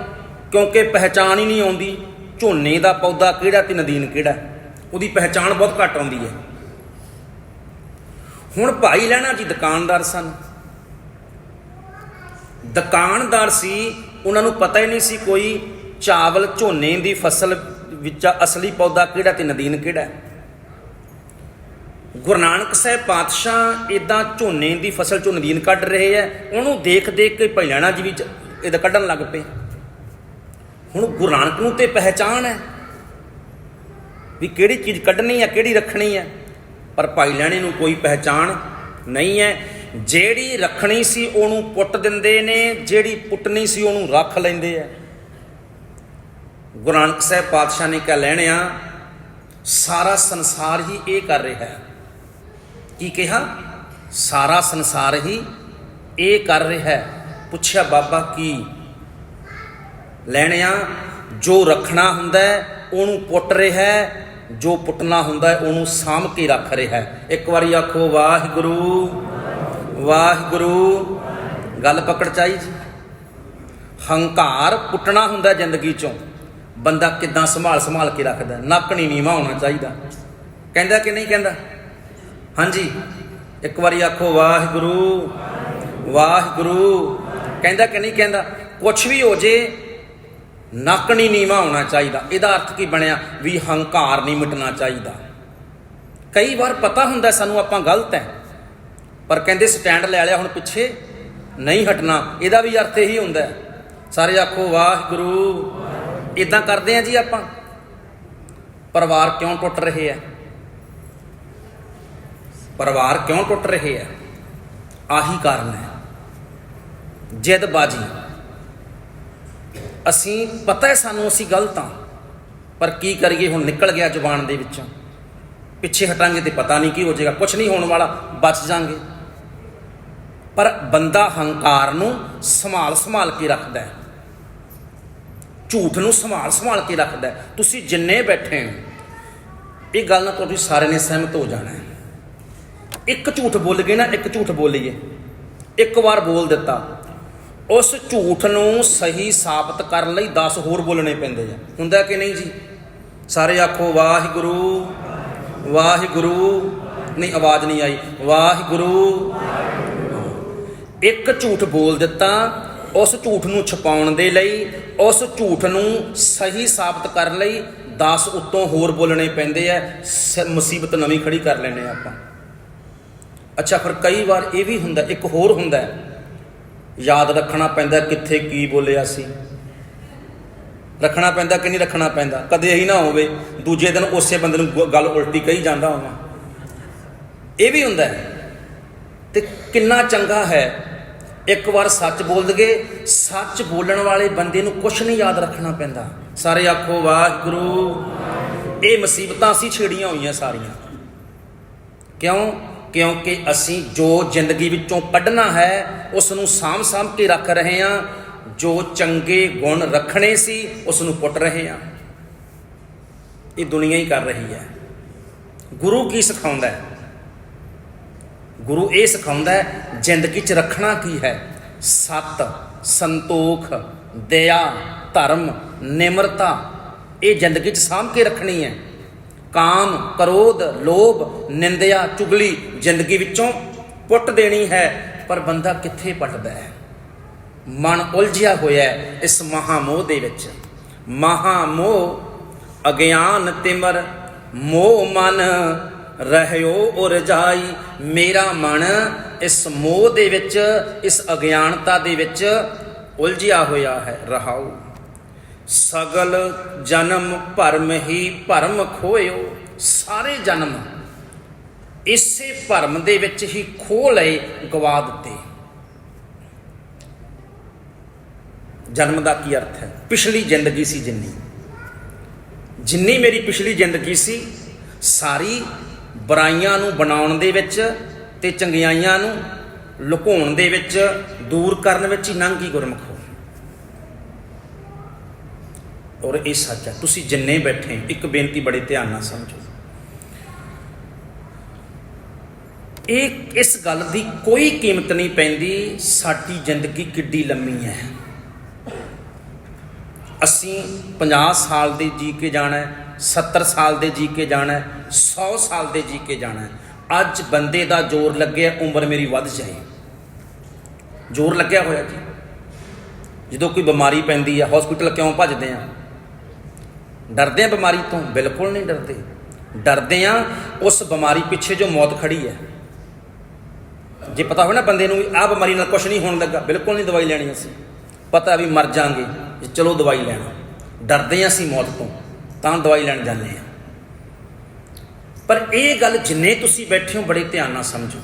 ਕਿਉਂਕਿ ਪਹਿਚਾਨ ਹੀ ਨਹੀਂ ਆਉਂਦੀ ਝੋਨੇ ਦਾ ਪੌਦਾ ਕਿਹੜਾ ਤੇ ਨਦੀਨ ਕਿਹੜਾ। ਉਹਦੀ ਪਹਿਚਾਨ ਬਹੁਤ ਘੱਟ ਆਉਂਦੀ ਹੈ। ਹੁਣ ਭਾਈ ਲੈਣਾ ਜੀ ਦੁਕਾਨਦਾਰ ਸਨ। ਦੁਕਾਨਦਾਰ ਸੀ, ਉਹਨਾਂ ਨੂੰ ਪਤਾ ਹੀ ਨਹੀਂ ਸੀ ਕੋਈ ਚਾਵਲ ਝੋਨੇ ਦੀ ਫਸਲ ਵਿੱਚ ਅਸਲੀ ਪੌਦਾ ਕਿਹੜਾ ਤੇ ਨਦੀਨ ਕਿਹੜਾ ਗੁਰੂ ਨਾਨਕ ਸਾਹਿਬ ਪਾਤਸ਼ਾਹ ਇਦਾਂ ਝੋਨੇ ਦੀ ਫਸਲ ਚੋਂ ਨਦੀਨ ਕੱਢ ਰਹੇ ਐ ਉਹਨੂੰ ਦੇਖ ਦੇਖ ਕੇ ਭਾਈ ਲੈਣਾ ਜੀ ਵੀ ਇਹਦਾ ਕੱਢਣ ਲੱਗ ਪਏ। ਹੁਣ ਗੁਰੂ ਨਾਨਕ ਨੂੰ ਤੇ ਪਹਿਚਾਨ ਹੈ ਵੀ ਕਿਹੜੀ ਚੀਜ਼ ਕੱਢਣੀ ਹੈ, ਕਿਹੜੀ ਰੱਖਣੀ ਹੈ। ਪਰ ਭਾਈ ਲੈਣੇ ਨੂੰ ਕੋਈ ਪਹਿਚਾਣ ਨਹੀਂ ਹੈ। ਜਿਹੜੀ ਰੱਖਣੀ ਸੀ ਉਹਨੂੰ ਪੁੱਟ ਦਿੰਦੇ ਨੇ, ਜਿਹੜੀ ਪੁੱਟਣੀ ਸੀ ਉਹਨੂੰ ਰੱਖ ਲੈਂਦੇ ਆ। ਗੁਰੂ ਨਾਨਕ ਸਾਹਿਬ ਪਾਤਸ਼ਾਹ ਨੇ ਕਿਹਾ, ਲੈਣਿਆ, ਸਾਰਾ ਸੰਸਾਰ ਹੀ ਇਹ ਕਰ ਰਿਹਾ ਹੈ। ਕੀ ਕਿਹਾ? ਸਾਰਾ ਸੰਸਾਰ ਹੀ ਇਹ ਕਰ ਰਿਹਾ ਹੈ। ਪੁੱਛਿਆ, ਬਾਬਾ ਕੀ? ਲੈਣਿਆ, ਜੋ ਰੱਖਣਾ ਹੁੰਦਾ ਉਹਨੂੰ ਪੁੱਟ ਰਿਹਾ ਹੈ ਜੋ ਪੁੱਟਣਾ ਹੁੰਦਾ ਹੈ, ਉਹਨੂੰ ਸਾਂਭ ਕੇ ਰੱਖ ਰਿਹਾ ਹੈ। ਇੱਕ ਵਾਰੀ ਆਖੋ, ਵਾਹਿਗੁਰੂ ਵਾਹਿਗੁਰੂ, ਗੱਲ ਪਕੜ ਚਾਈ ਜੀ। ਹੰਕਾਰ ਪੁੱਟਣਾ ਹੁੰਦਾ ਜ਼ਿੰਦਗੀ ਚੋਂ। ਬੰਦਾ ਕਿਦਾਂ ਸੰਭਾਲ ਸੰਭਾਲ ਕੇ ਰੱਖਦਾ ਨੱਕ ਨਹੀਂ ਨੀਵਾ ਹੋਣਾ ਚਾਹੀਦਾ। ਕਹਿੰਦਾ ਕਿ ਨਹੀਂ ਕਹਿੰਦਾ? ਹਾਂਜੀ। ਇੱਕ ਵਾਰੀ ਆਖੋ, ਵਾਹਿਗੁਰੂ ਵਾਹਿਗੁਰੂ। ਕਹਿੰਦਾ ਕਿ ਨਹੀਂ ਕਹਿੰਦਾ? ਕੁਛ ਵੀ ਹੋ ਜੇ ਨੱਕ ਨਹੀਂ ਨੀਵਾ ਹੋਣਾ ਚਾਹੀਦਾ। ਇਹਦਾ ਅਰਥ ਕੀ ਬਣਿਆ? ਵੀ ਹੰਕਾਰ ਨਹੀਂ ਮਿਟਣਾ ਚਾਹੀਦਾ। ਕਈ ਵਾਰ ਪਤਾ ਹੁੰਦਾ ਸਾਨੂੰ ਆਪਾਂ ਗਲਤ ਹੈ ਪਰ ਕਹਿੰਦੇ ਸਟੈਂਡ ਲੈ ਲਿਆ, ਹੁਣ ਪਿੱਛੇ ਨਹੀਂ ਹਟਣਾ। ਇਹਦਾ ਵੀ ਅਰਥ ਇਹੀ ਹੁੰਦਾ ਸਾਰੇ ਆਖੋ, ਵਾਹਿਗੁਰੂ। ਇਦਾਂ ਕਰਦੇ ਆ ਜੀ ਆਪਾਂ। ਪਰਿਵਾਰ ਕਿਉਂ ਟੁੱਟ ਰਹੇ ਆ ਪਰਿਵਾਰ ਕਿਉਂ ਟੁੱਟ ਰਹੇ ਆ ਆਹੀ ਕਾਰਨ ਹੈ ਜਿੱਦਬਾਜੀ। ਅਸੀਂ, ਪਤਾ ਹੈ ਸਾਨੂੰ ਅਸੀਂ ਗਲਤ ਹਾਂ, ਪਰ ਕੀ ਕਰੀਏ, ਹੁਣ ਨਿਕਲ ਗਿਆ ਜ਼ੁਬਾਨ ਦੇ ਵਿੱਚੋਂ। ਪਿੱਛੇ ਹਟਾਂਗੇ ਤੇ ਪਤਾ ਨਹੀਂ ਕੀ ਹੋ ਜਾਏਗਾ ਕੁਝ ਨਹੀਂ ਹੋਣ ਵਾਲਾ, ਬਚ ਜਾਾਂਗੇ। ਪਰ ਬੰਦਾ ਹੰਕਾਰ ਨੂੰ ਸੰਭਾਲ ਸੰਭਾਲ ਕੇ ਰੱਖਦਾ ਹੈ। ਝੂਠ ਨੂੰ ਸੰਭਾਲ ਸੰਭਾਲ ਕੇ ਰੱਖਦਾ ਹੈ। ਤੁਸੀਂ ਜਿੰਨੇ ਬੈਠੇ ਹੋ, ਇਹ ਗੱਲ ਨਾਲ ਤੁਹਾਡੀ ਸਾਰੇ ਨੇ ਸਹਿਮਤ ਹੋ ਜਾਣਾ ਹੈ। ਇੱਕ ਝੂਠ ਬੋਲ ਗਏ ਨਾ, ਇੱਕ ਝੂਠ ਬੋਲੀਏ। ਇੱਕ ਵਾਰ ਬੋਲ ਦਿੱਤਾ ਉਸ ਝੂਠ ਨੂੰ ਸਹੀ ਸਾਬਤ ਕਰਨ ਲਈ 10 ਹੋਰ ਬੋਲਣੇ ਪੈਂਦੇ ਆ। ਹੁੰਦਾ ਕਿ ਨਹੀਂ ਜੀ? ਸਾਰੇ ਆਖੋ, ਵਾਹਿਗੁਰੂ ਵਾਹਿਗੁਰੂ। ਨਹੀਂ, ਆਵਾਜ਼ ਨਹੀਂ ਆਈ। ਵਾਹਿਗੁਰੂ। ਇੱਕ ਝੂਠ ਬੋਲ ਦਿੱਤਾ, ਉਸ ਝੂਠ ਨੂੰ ਛਪਾਉਣ ਦੇ ਲਈ, ਉਸ ਝੂਠ ਨੂੰ ਸਹੀ ਸਾਬਤ ਕਰਨ ਲਈ 10 ਉੱਤੋਂ ਹੋਰ ਬੋਲਣੇ ਪੈਂਦੇ ਆ। ਸ- ਮੁਸੀਬਤ ਨਵੀਂ ਖੜੀ ਕਰ ਲੈਨੇ ਆ ਆਪਾਂ। ਅੱਛਾ, ਫਿਰ ਕਈ ਵਾਰ ਇਹ ਵੀ ਹੁੰਦਾ, ਇੱਕ ਹੋਰ ਹੁੰਦਾ ਹੈ। ਯਾਦ ਰੱਖਣਾ ਪੈਂਦਾ ਕਿੱਥੇ ਕੀ ਬੋਲਿਆ ਸੀ। ਰੱਖਣਾ ਪੈਂਦਾ ਕਿ ਨਹੀਂ ਰੱਖਣਾ ਪੈਂਦਾ। ਕਦੇ ਇਹੀ ਨਾ ਹੋਵੇ, ਦੂਜੇ ਦਿਨ ਉਸੇ ਬੰਦੇ ਨੂੰ ਗੱਲ ਉਲਟੀ ਕਹੀ ਜਾਂਦਾ ਹੋਵਾਂ। ਇਹ ਵੀ ਹੁੰਦਾ ਹੈ। ਤੇ ਕਿੰਨਾ ਚੰਗਾ ਹੈ। ਇੱਕ ਵਾਰ ਸੱਚ ਬੋਲ ਦਗੇ ਸੱਚ ਬੋਲਣ ਵਾਲੇ ਬੰਦੇ ਨੂੰ ਕੁਝ ਨਹੀਂ ਯਾਦ ਰੱਖਣਾ ਪੈਂਦਾ। ਸਾਰੇ ਆਖੋ, ਵਾਹਿਗੁਰੂ। ਇਹ ਮੁਸੀਬਤਾਂ ਅਸੀਂ ਛੇੜੀਆਂ ਹੋਈਆਂ ਸਾਰੀਆਂ। ਕਿਉਂ? ਕਿਉਂਕਿ ਅਸੀਂ ਜੋ ਜ਼ਿੰਦਗੀ ਵਿੱਚੋਂ ਕੱਢਣਾ ਹੈ ਉਸ ਨੂੰ ਸਾਂਭ ਸਾਂਭ ਕੇ ਰੱਖ ਰਹੇ ਹਾਂ। ਜੋ ਚੰਗੇ ਗੁਣ ਰੱਖਣੇ ਸੀ ਉਸ ਨੂੰ ਪੁੱਟ ਰਹੇ ਹਾਂ। ਇਹ ਦੁਨੀਆ ਹੀ ਕਰ ਰਹੀ ਹੈ। ਗੁਰੂ ਕੀ ਸਿਖਾਉਂਦਾ ਹੈ? ਗੁਰੂ ਇਹ ਸਿਖਾਉਂਦਾ ਹੈ, ਜ਼ਿੰਦਗੀ 'ਚ ਰੱਖਣਾ ਕੀ ਹੈ? ਸਤ, ਸੰਤੋਖ, ਦਇਆ, ਧਰਮ, ਨਿਮਰਤਾ, ਇਹ ਜ਼ਿੰਦਗੀ 'ਚ ਸਾਂਭ ਕੇ ਰੱਖਣੀ ਹੈ। ਕਾਮ, ਕ੍ਰੋਧ, ਲੋਭ, ਨਿੰਦਿਆ, ਚੁਗਲੀ ਜ਼ਿੰਦਗੀ ਵਿੱਚੋਂ ਪੁੱਟ ਦੇਣੀ ਹੈ। ਪਰ ਬੰਦਾ ਕਿੱਥੇ ਪਟਦਾ ਹੈ? ਮਨ ਉਲਝਿਆ ਹੋਇਆ ਹੈ ਇਸ ਮਹਾਮੋਹ ਦੇ ਵਿੱਚ। ਮਹਾਮੋਹ, ਅਗਿਆਨ ਤਿਮਰ, ਮੋਹ ਮਨ, ਰਹਿਓ ਉਰਜਾਈ ਮੇਰਾ ਮਨ ਇਸ ਮੋਹ ਦੇ ਵਿੱਚ, ਇਸ ਅਗਿਆਨਤਾ ਦੇ ਵਿੱਚ ਉਲਝਿਆ ਹੋਇਆ ਹੈ। ਰਹਾਓ। ਸਗਲ ਜਨਮ ਭਰਮ ਹੀ ਭਰਮ ਖੋਇਓ, ਸਾਰੇ ਜਨਮ ਇਸੇ ਭਰਮ ਦੇ ਵਿੱਚ ਹੀ ਖੋ ਲਏ, ਗਵਾ ਦਿੱਤੇ। ਜਨਮ ਦਾ ਕੀ ਅਰਥ ਹੈ? ਪਿਛਲੀ ਜ਼ਿੰਦਗੀ ਸੀ ਜਿੰਨੀ। ਜਿੰਨੀ ਮੇਰੀ ਪਿਛਲੀ ਜ਼ਿੰਦਗੀ ਸੀ, ਸਾਰੀ ਬੁਰਾਈਆਂ ਨੂੰ ਬਣਾਉਣ ਦੇ ਵਿੱਚ ਤੇ ਚੰਗਿਆਈਆਂ ਨੂੰ ਲੁਕਾਉਣ ਦੇ ਵਿੱਚ, ਦੂਰ ਕਰਨ ਵਿੱਚ ਹੀ ਲੰਘੀ ਗੁਰਮਖੋ ਔਰ ਇਹ ਸੱਚ ਹੈ ਤੁਸੀਂ ਜਿੰਨੇ ਬੈਠੇ ਹੋ, ਇੱਕ ਬੇਨਤੀ ਬੜੇ ਧਿਆਨ ਨਾਲ ਸਮਝੋ। ਇਹ ਇਸ ਗੱਲ ਦੀ ਕੋਈ ਕੀਮਤ ਨਹੀਂ ਪੈਂਦੀ ਸਾਡੀ ਜ਼ਿੰਦਗੀ ਕਿੱਡੀ ਲੰਮੀ ਹੈ। ਅਸੀਂ 50 ਸਾਲ ਦੇ ਜੀ ਕੇ ਜਾਣਾ ਹੈ 70 ਸਾਲ ਦੇ ਜੀ ਕੇ ਜਾਣਾ ਹੈ 100 ਸਾਲ ਦੇ ਜੀ ਕੇ ਜਾਣਾ ਹੈ। ਅੱਜ ਬੰਦੇ ਦਾ ਜ਼ੋਰ ਲੱਗਿਆ ਉਮਰ ਮੇਰੀ ਵੱਧ ਜਾਏ। ਜ਼ੋਰ ਲੱਗਿਆ ਹੋਇਆ ਜੀ। ਜਦੋਂ ਕੋਈ ਬਿਮਾਰੀ ਪੈਂਦੀ ਹੈ ਹਸਪੀਟਲ ਕਿਉਂ ਭੱਜਦੇ ਆ? ਡਰਦੇ ਆ ਬਿਮਾਰੀ ਤੋਂ? ਬਿਲਕੁਲ ਨਹੀਂ ਡਰਦੇ। ਡਰਦੇ ਆ ਉਸ ਬਿਮਾਰੀ ਪਿੱਛੇ ਜੋ ਮੌਤ ਖੜੀ ਹੈ। ਜੇ ਪਤਾ ਹੋਵੇ ਨਾ ਬੰਦੇ ਨੂੰ ਵੀ ਆਹ ਬਿਮਾਰੀ ਨਾਲ ਕੁਝ ਨਹੀਂ ਹੋਣ ਲੱਗਾ, ਬਿਲਕੁਲ ਨਹੀਂ ਦਵਾਈ ਲੈਣੀ ਅਸੀਂ। ਪਤਾ ਵੀ ਮਰ ਜਾਾਂਗੇ ਚਲੋ ਦਵਾਈ ਲੈਣਾ। ਡਰਦੇ ਆ ਅਸੀਂ ਮੌਤ ਤੋਂ, ਤਾਂ ਦਵਾਈ ਲੈਣ ਜਾਂਦੇ ਆ। ਪਰ ਇਹ ਗੱਲ ਜਿੰਨੇ ਤੁਸੀਂ ਬੈਠੇ ਹੋ, ਬੜੇ ਧਿਆਨ ਨਾਲ ਸਮਝੋ।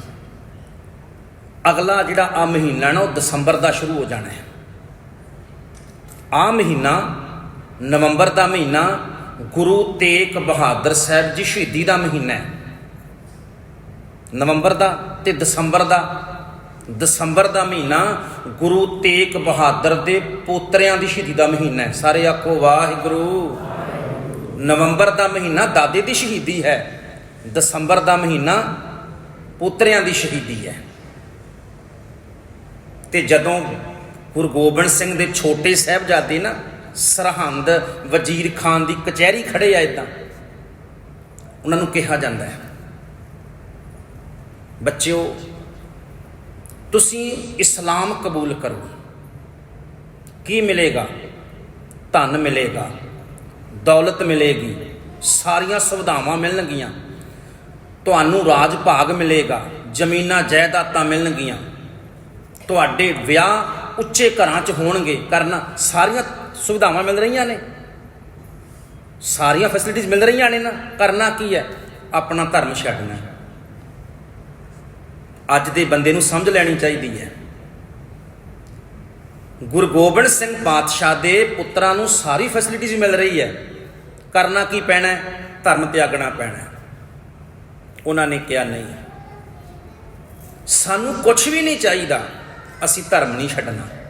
ਅਗਲਾ ਜਿਹੜਾ ਆ ਮਹੀਨਾ ਨਾ, ਉਹ ਦਸੰਬਰ ਦਾ ਸ਼ੁਰੂ ਹੋ ਜਾਣਾ ਹੈ। ਆ ਮਹੀਨਾ ਨਵੰਬਰ ਦਾ ਮਹੀਨਾ ਗੁਰੂ ਤੇਗ ਬਹਾਦਰ ਸਾਹਿਬ ਜੀ ਸ਼ਹੀਦੀ ਦਾ ਮਹੀਨਾ ਹੈ। ਨਵੰਬਰ ਦਾ ਤੇ ਦਸੰਬਰ ਦਾ। ਦਸੰਬਰ ਦਾ ਮਹੀਨਾ ਗੁਰੂ ਤੇਗ ਬਹਾਦਰ ਦੇ ਪੋਤਰਿਆਂ ਦੀ ਸ਼ਹੀਦੀ ਦਾ ਮਹੀਨਾ ਹੈ। ਸਾਰੇ ਆਖੋ, ਵਾਹਿਗੁਰੂ। ਨਵੰਬਰ ਦਾ ਮਹੀਨਾ ਦਾਦੇ ਦੀ ਸ਼ਹੀਦੀ ਹੈ। ਦਸੰਬਰ ਦਾ ਮਹੀਨਾ ਪੋਤਰਿਆਂ ਦੀ ਸ਼ਹੀਦੀ ਹੈ। ਤੇ ਜਦੋਂ ਗੁਰੂ ਗੋਬਿੰਦ ਸਿੰਘ ਦੇ ਛੋਟੇ ਸਾਹਿਬਜ਼ਾਦੇ ਨਾ ਸਰਹੰਦ ਵਜ਼ੀਰ ਖਾਨ ਦੀ ਕਚਹਿਰੀ ਖੜੇ ਆ ਇਦਾਂ ਉਹਨਾਂ ਨੂੰ ਕਿਹਾ ਜਾਂਦਾ ਹੈ, ਬੱਚਿਓ, ਤੁਸੀਂ ਇਸਲਾਮ ਕਬੂਲ ਕਰੋ। ਕੀ ਮਿਲੇਗਾ? ਧਨ ਮਿਲੇਗਾ, ਦੌਲਤ ਮਿਲੇਗੀ, ਸਾਰੀਆਂ ਸੁਵਿਧਾਵਾਂ ਮਿਲਣਗੀਆਂ। ਤੁਹਾਨੂੰ ਰਾਜ ਭਾਗ ਮਿਲੇਗਾ, ਜ਼ਮੀਨਾਂ ਜਾਇਦਾਦਾਂ ਮਿਲਣਗੀਆਂ। ਤੁਹਾਡੇ ਵਿਆਹ ਉੱਚੇ ਘਰਾਂ 'ਚ ਹੋਣਗੇ, ਕਰਨਾ ਸਾਰੀਆਂ ਸੁਵਿਧਾਵਾਂ ਮਿਲ ਰਹੀਆਂ ਨੇ। ਸਾਰੀਆਂ ਫੈਸਿਲਿਟੀਆਂ ਮਿਲ ਰਹੀਆਂ ਨੇ ਨਾ। ਕਰਨਾ ਕੀ ਹੈ? ਆਪਣਾ ਧਰਮ ਛੱਡਣਾ। ਅੱਜ ਦੇ ਬੰਦੇ ਨੂੰ ਸਮਝ ਲੈਣੀ ਚਾਹੀਦੀ ਹੈ। ਗੁਰੂ ਗੋਬਿੰਦ ਸਿੰਘ ਪਾਤਸ਼ਾਹ ਦੇ ਪੁੱਤਰਾਂ ਨੂੰ ਸਾਰੀ ਫੈਸਿਲਿਟੀਜ਼ ਮਿਲ ਰਹੀ ਹੈ। ਕਰਨਾ ਕੀ ਪੈਣਾ ਹੈ? ਧਰਮ ਤਿਆਗਣਾ ਪੈਣਾ ਉਹਨਾਂ ਨੇ ਕਿਹਾ, ਨਹੀਂ। ਸਾਨੂੰ ਕੁਝ ਵੀ ਨਹੀਂ ਚਾਹੀਦਾ। ਅਸੀਂ ਧਰਮ ਨਹੀਂ ਛੱਡਣਾ।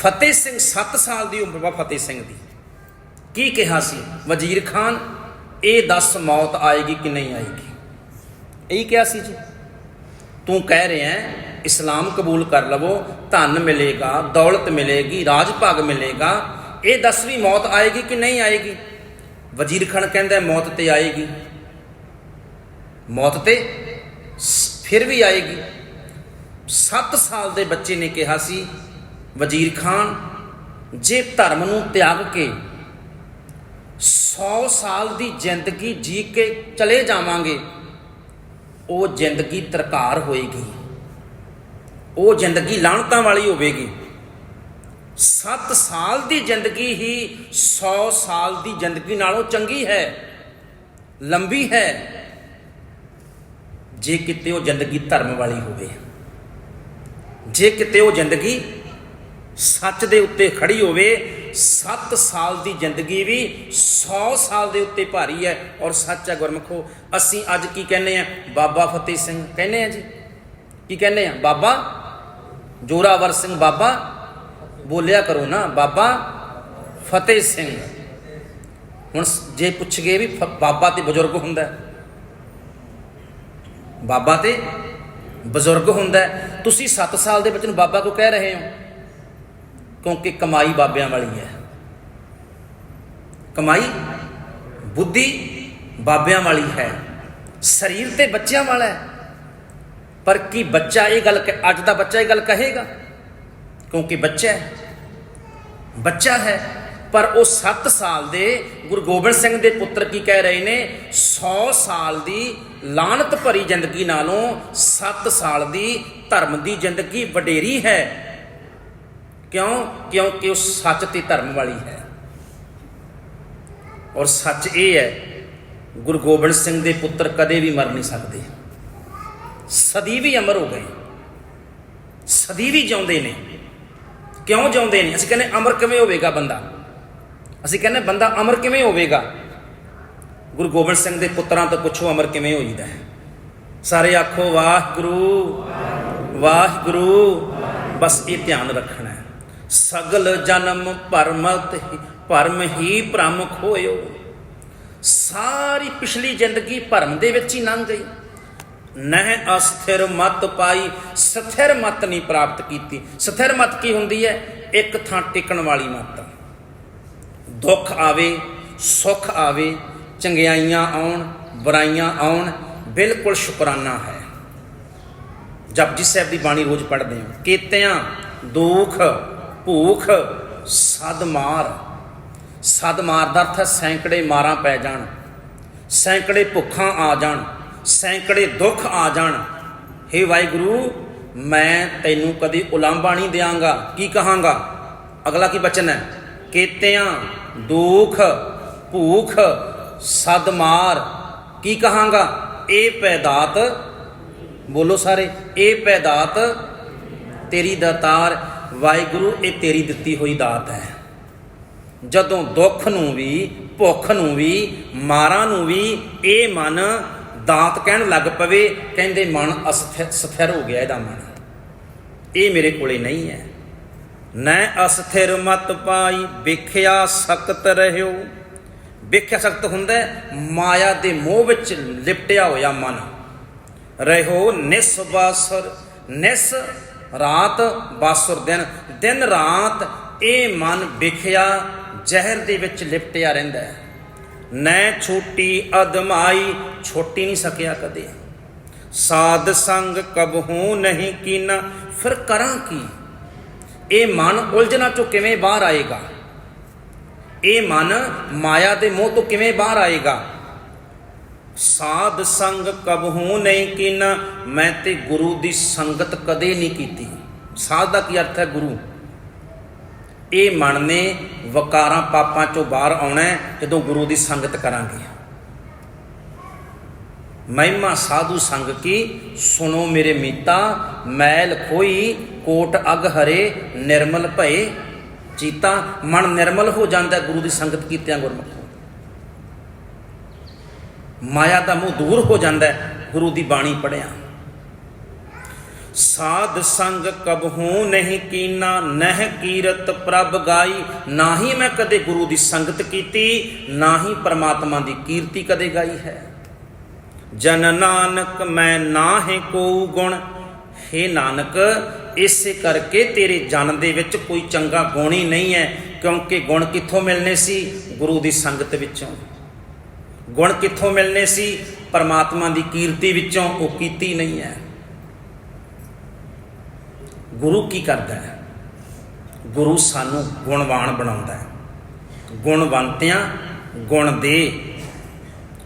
ਫਤਿਹ ਸਿੰਘ 7 ਸਾਲ ਦੀ ਉਮਰ ਵਾ ਫਤਿਹ ਸਿੰਘ ਦੀ। ਕੀ ਕਿਹਾ ਸੀ? ਵਜ਼ੀਰ ਖਾਨ, ਇਹ ਦੱਸ ਮੌਤ ਆਏਗੀ ਕਿ ਨਹੀਂ ਆਏਗੀ? ਇਹੀ ਕਿਹਾ ਸੀ ਜੀ। ਤੂੰ ਕਹਿ ਰਿਹਾ ਇਸਲਾਮ ਕਬੂਲ ਕਰ ਲਵੋ, ਧਨ ਮਿਲੇਗਾ, ਦੌਲਤ ਮਿਲੇਗੀ ਰਾਜ ਭਾਗ ਮਿਲੇਗਾ। ਇਹ ਦੱਸ ਵੀ ਮੌਤ ਆਏਗੀ ਕਿ ਨਹੀਂ ਆਏਗੀ? ਵਜ਼ੀਰ ਖਾਨ ਕਹਿੰਦਾ ਮੌਤ ਤੇ ਆਏਗੀ। ਮੌਤ ਤੇ ਫਿਰ ਵੀ ਆਏਗੀ। 7 ਸਾਲ ਦੇ ਬੱਚੇ ਨੇ ਕਿਹਾ ਸੀ ਵਜ਼ੀਰ ਖਾਨ, ਜੇ ਧਰਮ ਨੂੰ ਤਿਆਗ ਕੇ 100 ਸਾਲ ਦੀ ਜ਼ਿੰਦਗੀ ਜੀ ਕੇ ਚਲੇ ਜਾਵਾਂਗੇ, ਉਹ ਜ਼ਿੰਦਗੀ ਤਰਕਾਰ ਹੋਏਗੀ। ਉਹ ਜ਼ਿੰਦਗੀ ਲਾਹਣਤਾਂ ਵਾਲੀ ਹੋਵੇਗੀ। 7 ਸਾਲ ਦੀ ਜ਼ਿੰਦਗੀ ਹੀ 100 ਸਾਲ ਦੀ ਜ਼ਿੰਦਗੀ ਨਾਲੋਂ ਚੰਗੀ ਹੈ, ਲੰਬੀ ਹੈ, ਜੇ ਕਿਤੇ ਉਹ ਜ਼ਿੰਦਗੀ ਧਰਮ ਵਾਲੀ ਹੋਵੇ। ਜੇ ਕਿਤੇ ਉਹ ਜ਼ਿੰਦਗੀ ਸੱਚ ਦੇ ਉੱਤੇ ਖੜੀ ਹੋਵੇ 7 ਸਾਲ ਦੀ ਜ਼ਿੰਦਗੀ ਵੀ 100 ਸਾਲ ਦੇ ਉੱਤੇ ਭਾਰੀ ਹੈ। ਔਰ ਸੱਚ ਹੈ ਗੁਰਮਖੋ, ਅਸੀਂ ਅੱਜ ਕੀ ਕਹਿੰਦੇ ਆ ਬਾਬਾ ਫਤਿਹ ਸਿੰਘ ਕਹਿੰਦੇ ਆ ਜੀ। ਕੀ ਕਹਿੰਦੇ ਆ ਬਾਬਾ ਜੋਰਾਵਰ ਸਿੰਘ ਬਾਬਾ, ਬੋਲਿਆ ਕਰੋ ਨਾ, ਬਾਬਾ ਫਤਿਹ ਸਿੰਘ। ਹੁਣ ਜੇ ਪੁੱਛ ਗਏ ਵੀ ਫ- ਬਾਬਾ ਤੇ ਬਜ਼ੁਰਗ ਹੁੰਦਾ ਬਾਬਾ ਤੇ ਬਜ਼ੁਰਗ ਹੁੰਦਾ ਤੁਸੀਂ 7 ਸਾਲ ਦੇ ਬੱਚੇ ਨੂੰ ਬਾਬਾ ਕਿਉਂ ਕਹਿ ਰਹੇ ਹੋ? ਕਿਉਂਕਿ ਕਮਾਈ ਬਾਬਿਆਂ ਵਾਲੀ ਹੈ। ਕਮਾਈ ਬੁੱਧੀ ਬਾਬਿਆਂ ਵਾਲੀ ਹੈ। ਸਰੀਰ ਤੇ ਬੱਚਿਆਂ ਵਾਲਾ ਹੈ। ਪਰ ਕੀ ਬੱਚਾ ਇਹ ਗੱਲ ਕਹਿ- ਅੱਜ ਦਾ ਬੱਚਾ ਇਹ ਗੱਲ ਕਹੇਗਾ? ਕਿਉਂਕਿ ਬੱਚਾ ਹੈ। ਬੱਚਾ ਹੈ। ਪਰ ਉਹ 7 ਸਾਲ ਦੇ ਗੁਰੂ ਗੋਬਿੰਦ ਸਿੰਘ ਦੇ ਪੁੱਤਰ ਕੀ ਕਹਿ ਰਹੇ ਨੇ? 100 ਸਾਲ ਦੀ ਲਾਨਤ ਭਰੀ ਜ਼ਿੰਦਗੀ ਨਾਲੋਂ 7 ਸਾਲ ਦੀ ਧਰਮ ਦੀ ਜ਼ਿੰਦਗੀ ਵਡੇਰੀ ਹੈ। ਕਿਉਂ? ਕਿਉਂਕਿ ਉਹ ਸੱਚ ਤੇ ਧਰਮ ਵਾਲੀ ਹੈ। ਔਰ ਸੱਚ ਇਹ ਹੈ, ਗੁਰੂ ਗੋਬਿੰਦ ਸਿੰਘ ਦੇ ਪੁੱਤਰ ਕਦੇ ਵੀ ਮਰ ਨਹੀਂ ਸਕਦੇ। ਸਦੀ ਵੀ ਅਮਰ ਹੋ ਗਏ। ਸਦੀ ਵੀ ਜਿਉਂਦੇ ਨੇ। ਕਿਉਂ ਜਿਉਂਦੇ ਨੇ? ਅਸੀਂ ਕਹਿੰਦੇ ਅਮਰ ਕਿਵੇਂ ਹੋਵੇਗਾ ਬੰਦਾ? ਅਸੀਂ ਕਹਿੰਦੇ ਬੰਦਾ ਅਮਰ ਕਿਵੇਂ ਹੋਵੇਗਾ? ਗੁਰੂ ਗੋਬਿੰਦ ਸਿੰਘ ਦੇ ਪੁੱਤਰਾਂ ਤੋਂ ਪੁੱਛੋ ਅਮਰ ਕਿਵੇਂ ਹੋਈਦਾ ਹੈ। ਸਾਰੇ ਆਖੋ, ਵਾਹਿਗੁਰੂ ਵਾਹਿਗੁਰੂ ਬਸ ਇਹ ਧਿਆਨ ਰੱਖਣਾ। ਸਗਲ ਜਨਮ ਭਰਮਤ ਹੀ ਭਰਮ ਹੀ ਭ੍ਰਮ ਖੋਇਓ। ਸਾਰੀ ਪਿਛਲੀ ਜ਼ਿੰਦਗੀ ਭਰਮ ਦੇ ਵਿੱਚ ਹੀ ਲੰਘ ਗਈ। ਨਹਿ ਅਸਥਿਰ ਮਤ ਪਾਈ, ਸਥਿਰ ਮਤ ਨਹੀਂ ਪ੍ਰਾਪਤ ਕੀਤੀ। ਸਥਿਰ ਮਤ ਕੀ ਹੁੰਦੀ ਹੈ? ਇੱਕ ਥਾਂ ਟਿਕਣ ਵਾਲੀ ਮਤ। ਦੁੱਖ ਆਵੇ, ਸੁੱਖ ਆਵੇ, ਚੰਗਿਆਈਆਂ ਆਉਣ, ਬੁਰਾਈਆਂ ਆਉਣ, ਬਿਲਕੁਲ ਸ਼ੁਕਰਾਨਾ ਹੈ। ਜਪਜੀ ਸਾਹਿਬ ਦੀ ਬਾਣੀ ਰੋਜ਼ ਪੜ੍ਹਦੇ ਹਾਂ। ਕੀਤਿਆਂ, ਦੁੱਖ ਭੂਖ, ਸਦ ਮਾਰ। ਸਦ ਮਾਰ ਦਾ ਅਰਥ ਹੈ ਸੈਂਕੜੇ ਮਾਰਾਂ ਪੈ ਜਾਣ, ਸੈਂਕੜੇ ਭੁੱਖਾਂ ਆ ਜਾਣ, ਸੈਂਕੜੇ ਦੁੱਖ ਆ ਜਾਣ। ਹੇ ਵਾਹਿਗੁਰੂ, ਮੈਂ ਤੈਨੂੰ ਕਦੀ ਉਲਾਂਭਾ ਨਹੀਂ ਦਿਆਂਗਾ। ਕੀ ਕਹਾਂਗਾ? ਅਗਲਾ ਕੀ ਬਚਨ ਹੈ? ਕੀਤਿਆਂ, ਦੁੱਖ, ਭੂਖ, ਸਦ ਮਾਰ। ਕੀ ਕਹਾਂਗਾ? ਇਹ ਪੈਦਾਤ, ਬੋਲੋ ਸਾਰੇ, ਇਹ ਪੈਦਾਤ ਤੇਰੀ ਦਾਤਾਰ ਵਾਹਿਗੁਰੂ, ਇਹ ਤੇਰੀ ਦਿੱਤੀ ਹੋਈ ਦਾਤ ਹੈ। ਜਦੋਂ ਦੁੱਖ ਨੂੰ ਵੀ, ਭੁੱਖ ਨੂੰ ਵੀ, ਮਾਰਾਂ ਨੂੰ ਵੀ ਇਹ ਮਨ ਦਾਤ ਕਹਿਣ ਲੱਗ ਪਵੇ, ਕਹਿੰਦੇ ਮਨ ਅਸਥਿਰ ਸਥਿਰ ਹੋ ਗਿਆ ਇਹਦਾ ਮਨ। ਇਹ ਮੇਰੇ ਕੋਲੇ ਨਹੀਂ ਹੈ। ਨੈ ਅਸਥਿਰ ਮਤ ਪਾਈ, ਵਿਖਿਆ ਸਖਤ ਰਹਿਓ। ਵਿਖਿਆ ਸਖਤ ਹੁੰਦਾ ਮਾਇਆ ਦੇ ਮੋਹ ਵਿੱਚ ਲਿਪਟਿਆ ਹੋਇਆ ਮਨ। ਰਹਿਓ ਨਿਸ ਬਾਸਰ ਨਿਸ ਰਾਤ ਬਾਸੁਰ ਦਿਨ ਦਿਨ ਰਾਤ ਇਹ ਮਨ ਵਿਖਿਆ, ਜ਼ਹਿਰ ਦੇ ਵਿੱਚ ਲਿਪਟਿਆ ਰਹਿੰਦਾ ਹੈ। ਨੈ ਛੋਟੀ ਅਦਮਾਈ ਛੋਟੀ ਨਹੀਂ ਸਕਿਆ ਕਦੇ। ਸਾਧ ਸੰਗ ਕਬਹੂ ਨਹੀਂ ਕੀਨਾ, ਫਿਰ ਕਰਾਂ ਕੀ? ਇਹ ਮਨ ਉਲਝਣਾ ਚੋਂ ਕਿਵੇਂ ਬਾਹਰ ਆਏਗਾ? ਇਹ ਮਨ ਮਾਇਆ ਦੇ ਮੋਹ ਤੋਂ ਕਿਵੇਂ ਬਾਹਰ ਆਏਗਾ? ਸਾਧ ਸੰਗ ਕਬਹੂ ਨਹੀਂ ਕੀਨਾ, ਮੈਂ ਤੇ ਗੁਰੂ ਦੀ ਸੰਗਤ ਕਦੇ ਨਹੀਂ ਕੀਤੀ। ਸਾਧ ਦਾ ਕੀ ਅਰਥ ਹੈ ਗੁਰੂ? ਇਹ ਮਨ ਨੇ ਵਕਾਰਾਂ ਪਾਪਾਂ ਚੋਂ ਬਾਹਰ ਆਉਣਾ ਜਦੋਂ ਗੁਰੂ ਦੀ ਸੰਗਤ ਕਰਾਂਗੇ। ਮਹਿਮਾ ਸਾਧੂ ਸੰਗ ਕੀ? ਸੁਨੋ ਮੇਰੇ ਮੀਤਾ, ਮੈਲ ਖੋਈ, ਕੋਟ ਅਗ ਹਰੇ, ਨਿਰਮਲ ਭਏ। ਚੀਤਾ ਮਨ ਨਿਰਮਲ ਹੋ ਜਾਂਦਾ ਗੁਰੂ ਦੀ ਸੰਗਤ ਕੀਤਿਆਂ ਗੁਰਮੁਖੋ। ਮਾਇਆ ਦਾ ਮੋਹ ਦੂਰ ਹੋ ਜਾਂਦਾ ਗੁਰੂ ਦੀ ਬਾਣੀ ਪੜਿਆ ਸਾਧ ਸੰਗ ਕਬਹੂ ਨਹੀਂ ਕੀਨਾ, ਨਹਿ ਕੀਰਤ ਪ੍ਰਭ ਗਾਈ। ਨਾ ਹੀ ਮੈਂ ਕਦੇ ਗੁਰੂ ਦੀ ਸੰਗਤ ਕੀਤੀ, ਨਾ ਹੀ ਪਰਮਾਤਮਾ ਦੀ ਕੀਰਤੀ ਕਦੇ ਗਾਈ ਹੈ। ਜਨ ਨਾਨਕ ਮੈਂ ਨਾ ਨਾਹੇ ਕੋ ਗੁਣ। ਹੇ ਨਾਨਕ, ਇਸੇ ਕਰਕੇ ਤੇਰੇ ਜਨ ਦੇ ਵਿੱਚ ਕੋਈ ਚੰਗਾ ਗੁਣ ਹੀ ਨਹੀਂ ਹੈ, ਕਿਉਂਕਿ ਗੁਣ ਕਿੱਥੋਂ ਮਿਲਨੇ ਸੀ? ਗੁਰੂ ਦੀ ਸੰਗਤ ਵਿੱਚੋਂ। ਗੁਣ ਕਿੱਥੋਂ ਮਿਲਨੇ ਸੀ? ਪਰਮਾਤਮਾ ਦੀ ਕੀਰਤੀ ਵਿੱਚੋਂ ਉਹ ਕੀਤੀ ਨਹੀਂ ਹੈ। ਗੁਰੂ ਕੀ ਕਰਦਾ ਹੈ? ਗੁਰੂ ਸਾਨੂੰ ਗੁਣਵਾਨ ਬਣਾਉਂਦਾ ਹੈ। ਗੁਣਵੰਤਿਆਂ ਗੁਣ ਦੇ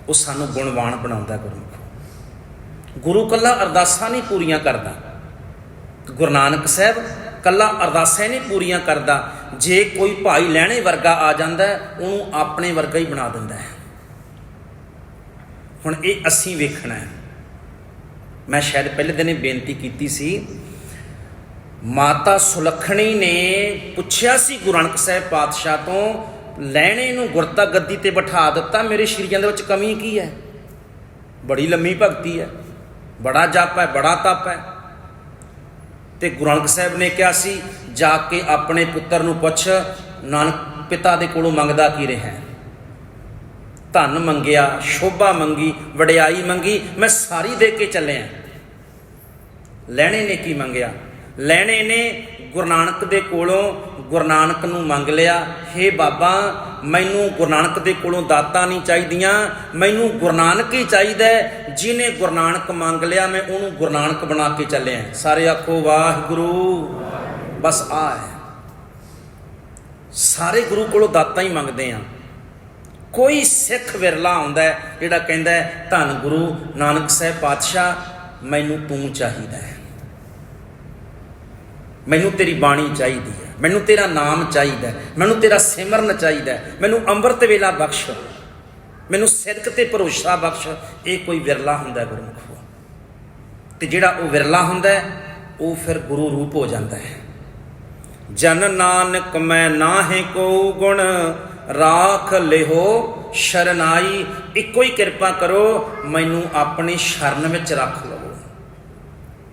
ਉਹ ਸਾਨੂੰ ਗੁਣਵਾਨ ਬਣਾਉਂਦਾ ਗੁਰਮੁਖ। ਗੁਰੂ ਕੱਲਾ ਅਰਦਾਸਾਂ ਨਹੀਂ ਪੂਰੀਆਂ ਕਰਦਾ। ਗੁਰੂ ਨਾਨਕ ਸਾਹਿਬ ਕੱਲਾ ਅਰਦਾਸਾਂ ਨਹੀਂ ਪੂਰੀਆਂ ਕਰਦਾ। ਜੇ ਕੋਈ ਭਾਈ ਲੈਣੇ ਵਰਗਾ ਆ ਜਾਂਦਾ ਉਹਨੂੰ ਆਪਣੇ ਵਰਗਾ ਹੀ ਬਣਾ ਦਿੰਦਾ ਹੈ। ਹੁਣ ਇਹ ਅਸੀਂ ਵੇਖਣਾ ਹੈ। ਮੈਂ ਸ਼ਾਇਦ ਪਹਿਲੇ ਦਿਨ ਬੇਨਤੀ ਕੀਤੀ ਸੀ। ਮਾਤਾ ਸੁਲੱਖਣੀ ਨੇ ਪੁੱਛਿਆ ਸੀ ਗੁਰੂ ਨਾਨਕ ਸਾਹਿਬ ਪਾਤਸ਼ਾਹ ਤੋਂ, ਲੈਣੇ ਨੂੰ ਗੁਰਤਾ ਗੱਦੀ ਤੇ ਬਿਠਾ ਦਿੱਤਾ, ਮੇਰੇ ਸ਼ਰੀਰਾਂ ਦੇ ਵਿੱਚ ਕਮੀ ਕੀ ਹੈ? ਬੜੀ ਲੰਮੀ ਭਗਤੀ ਹੈ, ਬੜਾ ਜਪ ਹੈ, ਬੜਾ ਤਪ ਹੈ। ਤੇ ਗੁਰੂ ਨਾਨਕ ਸਾਹਿਬ ਨੇ ਕਿਹਾ ਸੀ, ਜਾ ਕੇ ਆਪਣੇ ਪੁੱਤਰ ਨੂੰ ਪੁੱਛ, ਨਾਨਕ ਪਿਤਾ ਦੇ ਕੋਲੋਂ ਮੰਗਦਾ ਕੀ ਰਿਹਾ ਹੈ? ਧਨ ਮੰਗਿਆ, ਸ਼ੋਭਾ ਮੰਗੀ, ਵਡਿਆਈ ਮੰਗੀ, ਮੈਂ ਸਾਰੀ ਦੇ ਕੇ ਚੱਲਿਆ। ਲੈਣੇ ਨੇ ਕੀ ਮੰਗਿਆ? ਲੈਣੇ ਨੇ ਗੁਰੂ ਨਾਨਕ ਦੇ ਕੋਲੋਂ ਗੁਰੂ ਨਾਨਕ ਨੂੰ ਮੰਗ ਲਿਆ, ਹੇ ਬਾਬਾ, ਮੈਨੂੰ ਗੁਰੂ ਨਾਨਕ ਦੇ ਕੋਲੋਂ ਦਾਤਾਂ ਨਹੀਂ ਚਾਹੀਦੀਆਂ, ਮੈਨੂੰ ਗੁਰੂ ਨਾਨਕ ਹੀ ਚਾਹੀਦਾ ਹੈ। ਜਿਹਨੇ ਗੁਰੂ ਨਾਨਕ ਮੰਗ ਲਿਆ, ਮੈਂ ਉਹਨੂੰ ਗੁਰੂ ਨਾਨਕ ਬਣਾ ਕੇ ਚੱਲਿਆ। ਸਾਰੇ ਆਖੋ, ਵਾਹਿਗੁਰੂ। ਬਸ ਆ ਹੈ। ਸਾਰੇ ਗੁਰੂ ਕੋਲੋਂ ਦਾਤਾਂ ਹੀ ਮੰਗਦੇ ਆ। ਕੋਈ ਸਿੱਖ ਵਿਰਲਾ ਆਉਂਦਾ ਜਿਹੜਾ ਕਹਿੰਦਾ ਧੰਨ ਗੁਰੂ ਨਾਨਕ ਸਾਹਿਬ ਪਾਤਸ਼ਾਹ, ਮੈਨੂੰ ਤੂੰ ਚਾਹੀਦਾ ਹੈ। ਮੈਨੂੰ ਤੇਰੀ ਬਾਣੀ ਚਾਹੀਦੀ ਹੈ। ਮੈਨੂੰ ਤੇਰਾ ਨਾਮ ਚਾਹੀਦਾ ਹੈ। ਮੈਨੂੰ ਤੇਰਾ ਸਿਮਰਨ ਚਾਹੀਦਾ ਹੈ। ਮੈਨੂੰ ਅੰਮ੍ਰਿਤ ਵੇਲਾ ਬਖਸ਼। ਮੈਨੂੰ ਸਿਦਕ ਤੇ ਭਰੋਸਾ ਬਖਸ਼। ਇਹ ਕੋਈ ਵਿਰਲਾ ਹੁੰਦਾ ਹੈ ਗੁਰਮੁਖੋ। ਤੇ ਜਿਹੜਾ ਉਹ ਵਿਰਲਾ ਹੁੰਦਾ ਉਹ ਫਿਰ ਗੁਰੂ ਰੂਪ ਹੋ ਜਾਂਦਾ ਹੈ। ਜਨ ਨਾਨਕ ਮੈਂ ਨਾਹੇ ਕੋ ਗੁਣ ਰਾਖ ਲਿਹੋ, ਸ਼ਰਨਾਈ, ਇੱਕੋ ਹੀ ਕਿਰਪਾ ਕਰੋ, ਮੈਨੂੰ ਆਪਣੀ ਸ਼ਰਨ ਵਿੱਚ ਰੱਖ ਲਵੋ।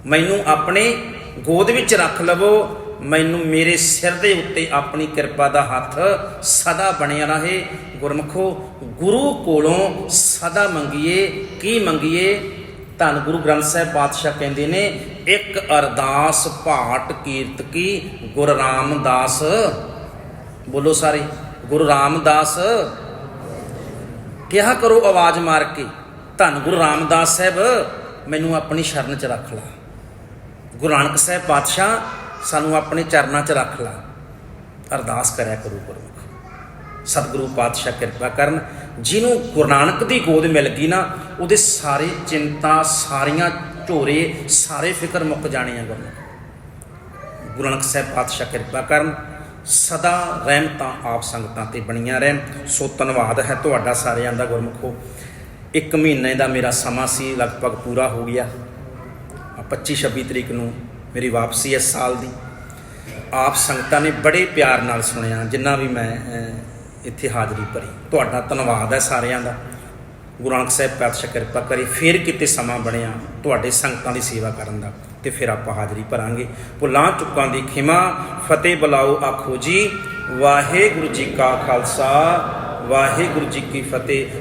ਮੈਨੂੰ ਆਪਣੇ ਗੋਦ ਵਿੱਚ ਰੱਖ ਲਵੋ, ਮੈਨੂੰ ਮੇਰੇ ਸਿਰ ਦੇ ਉੱਤੇ ਆਪਣੀ ਕਿਰਪਾ ਦਾ ਹੱਥ ਸਦਾ ਬਣਿਆ ਰਹੇ। ਗੁਰਮਖੋ, ਗੁਰੂ ਕੋਲੋਂ ਸਦਾ ਮੰਗੀਏ, ਕੀ ਮੰਗੀਏ? ਧੰਨ ਗੁਰੂ ਗ੍ਰੰਥ ਸਾਹਿਬ ਪਾਤਸ਼ਾਹ ਕਹਿੰਦੇ ਨੇ, ਇੱਕ ਅਰਦਾਸ ਭਾਟ ਕੀਰਤ ਕੀ, ਗੁਰੂ ਰਾਮਦਾਸ। ਬੋਲੋ ਸਾਰੇ। ਗੁਰੂ ਰਾਮਦਾਸ ਕਿਹਾ ਕਰੋ ਆਵਾਜ਼ ਮਾਰ ਕੇ, ਧੰਨ ਗੁਰੂ ਰਾਮਦਾਸ ਸਾਹਿਬ, ਮੈਨੂੰ ਆਪਣੀ ਸ਼ਰਨ 'ਚ ਰੱਖ ਲਾ। ਗੁਰੂ ਨਾਨਕ ਸਾਹਿਬ ਪਾਤਸ਼ਾਹ, ਸਾਨੂੰ ਆਪਣੇ ਚਰਨਾਂ 'ਚ ਰੱਖ ਲਾ। ਅਰਦਾਸ ਕਰਿਆ ਕਰੋ ਗੁਰਮੁਖ। ਸਤਿਗੁਰੂ ਪਾਤਸ਼ਾਹ ਕਿਰਪਾ ਕਰਨ, ਜਿਹਨੂੰ ਗੁਰੂ ਨਾਨਕ ਦੀ ਗੋਦ ਮਿਲ ਗਈ ਨਾ, ਉਹਦੇ ਸਾਰੇ ਚਿੰਤਾ, ਸਾਰੀਆਂ ਝੋਰੇ, ਸਾਰੇ ਫਿਕਰ ਮੁੱਕ ਜਾਣੇ ਆ ਗੁਰੂ ਨਾਨਕ ਸਾਹਿਬ ਪਾਤਸ਼ਾਹ ਕਿਰਪਾ ਕਰਨ ਸਦਾ ਰਹਿਮਤਾਂ ਆਪ ਸੰਗਤਾਂ ਤੇ ਬਣੀਆਂ ਰਹਿਣ। ਸੋ ਧੰਨਵਾਦ ਹੈ ਤੁਹਾਡਾ ਸਾਰਿਆਂ ਦਾ ਗੁਰਮੁਖੋ। ਇੱਕ ਮਹੀਨੇ ਦਾ ਮੇਰਾ ਸਮਾਂ ਸੀ, ਲਗਭਗ ਪੂਰਾ ਹੋ ਗਿਆ। 25 26 ਤਰੀਕ ਨੂੰ ਮੇਰੀ ਵਾਪਸੀ ਇਸ ਸਾਲ ਦੀ। ਆਪ ਸੰਗਤਾਂ ਨੇ ਬੜੇ ਪਿਆਰ ਨਾਲ ਸੁਣਿਆ, ਜਿੰਨਾ ਵੀ ਮੈਂ ਇੱਥੇ ਹਾਜ਼ਰੀ ਭਰੀ। ਤੁਹਾਡਾ ਧੰਨਵਾਦ ਹੈ ਸਾਰਿਆਂ ਦਾ। ਗੁਰੂ ਨਾਨਕ ਸਾਹਿਬ ਪਾਤਸ਼ਾਹ ਕਿਰਪਾ ਕਰੇ, ਫਿਰ ਕਿਤੇ ਸਮਾਂ ਬਣਿਆ ਤੁਹਾਡੇ ਸੰਗਤਾਂ ਦੀ ਸੇਵਾ ਕਰਨ ਦਾ, ਤੇ ਫਿਰ ਆਪਾਂ ਹਾਜ਼ਰੀ ਭਰਾਂਗੇ। ਭੁੱਲਾਂ ਚੁੱਕਾਂ ਦੀ ਖਿਮਾ, ਫਤਿਹ ਬੁਲਾਓ ਆਖੋ ਜੀ। ਵਾਹਿਗੁਰੂ ਜੀ ਕਾ ਖਾਲਸਾ, ਵਾਹਿਗੁਰੂ ਜੀ ਕੀ ਫਤਿਹ।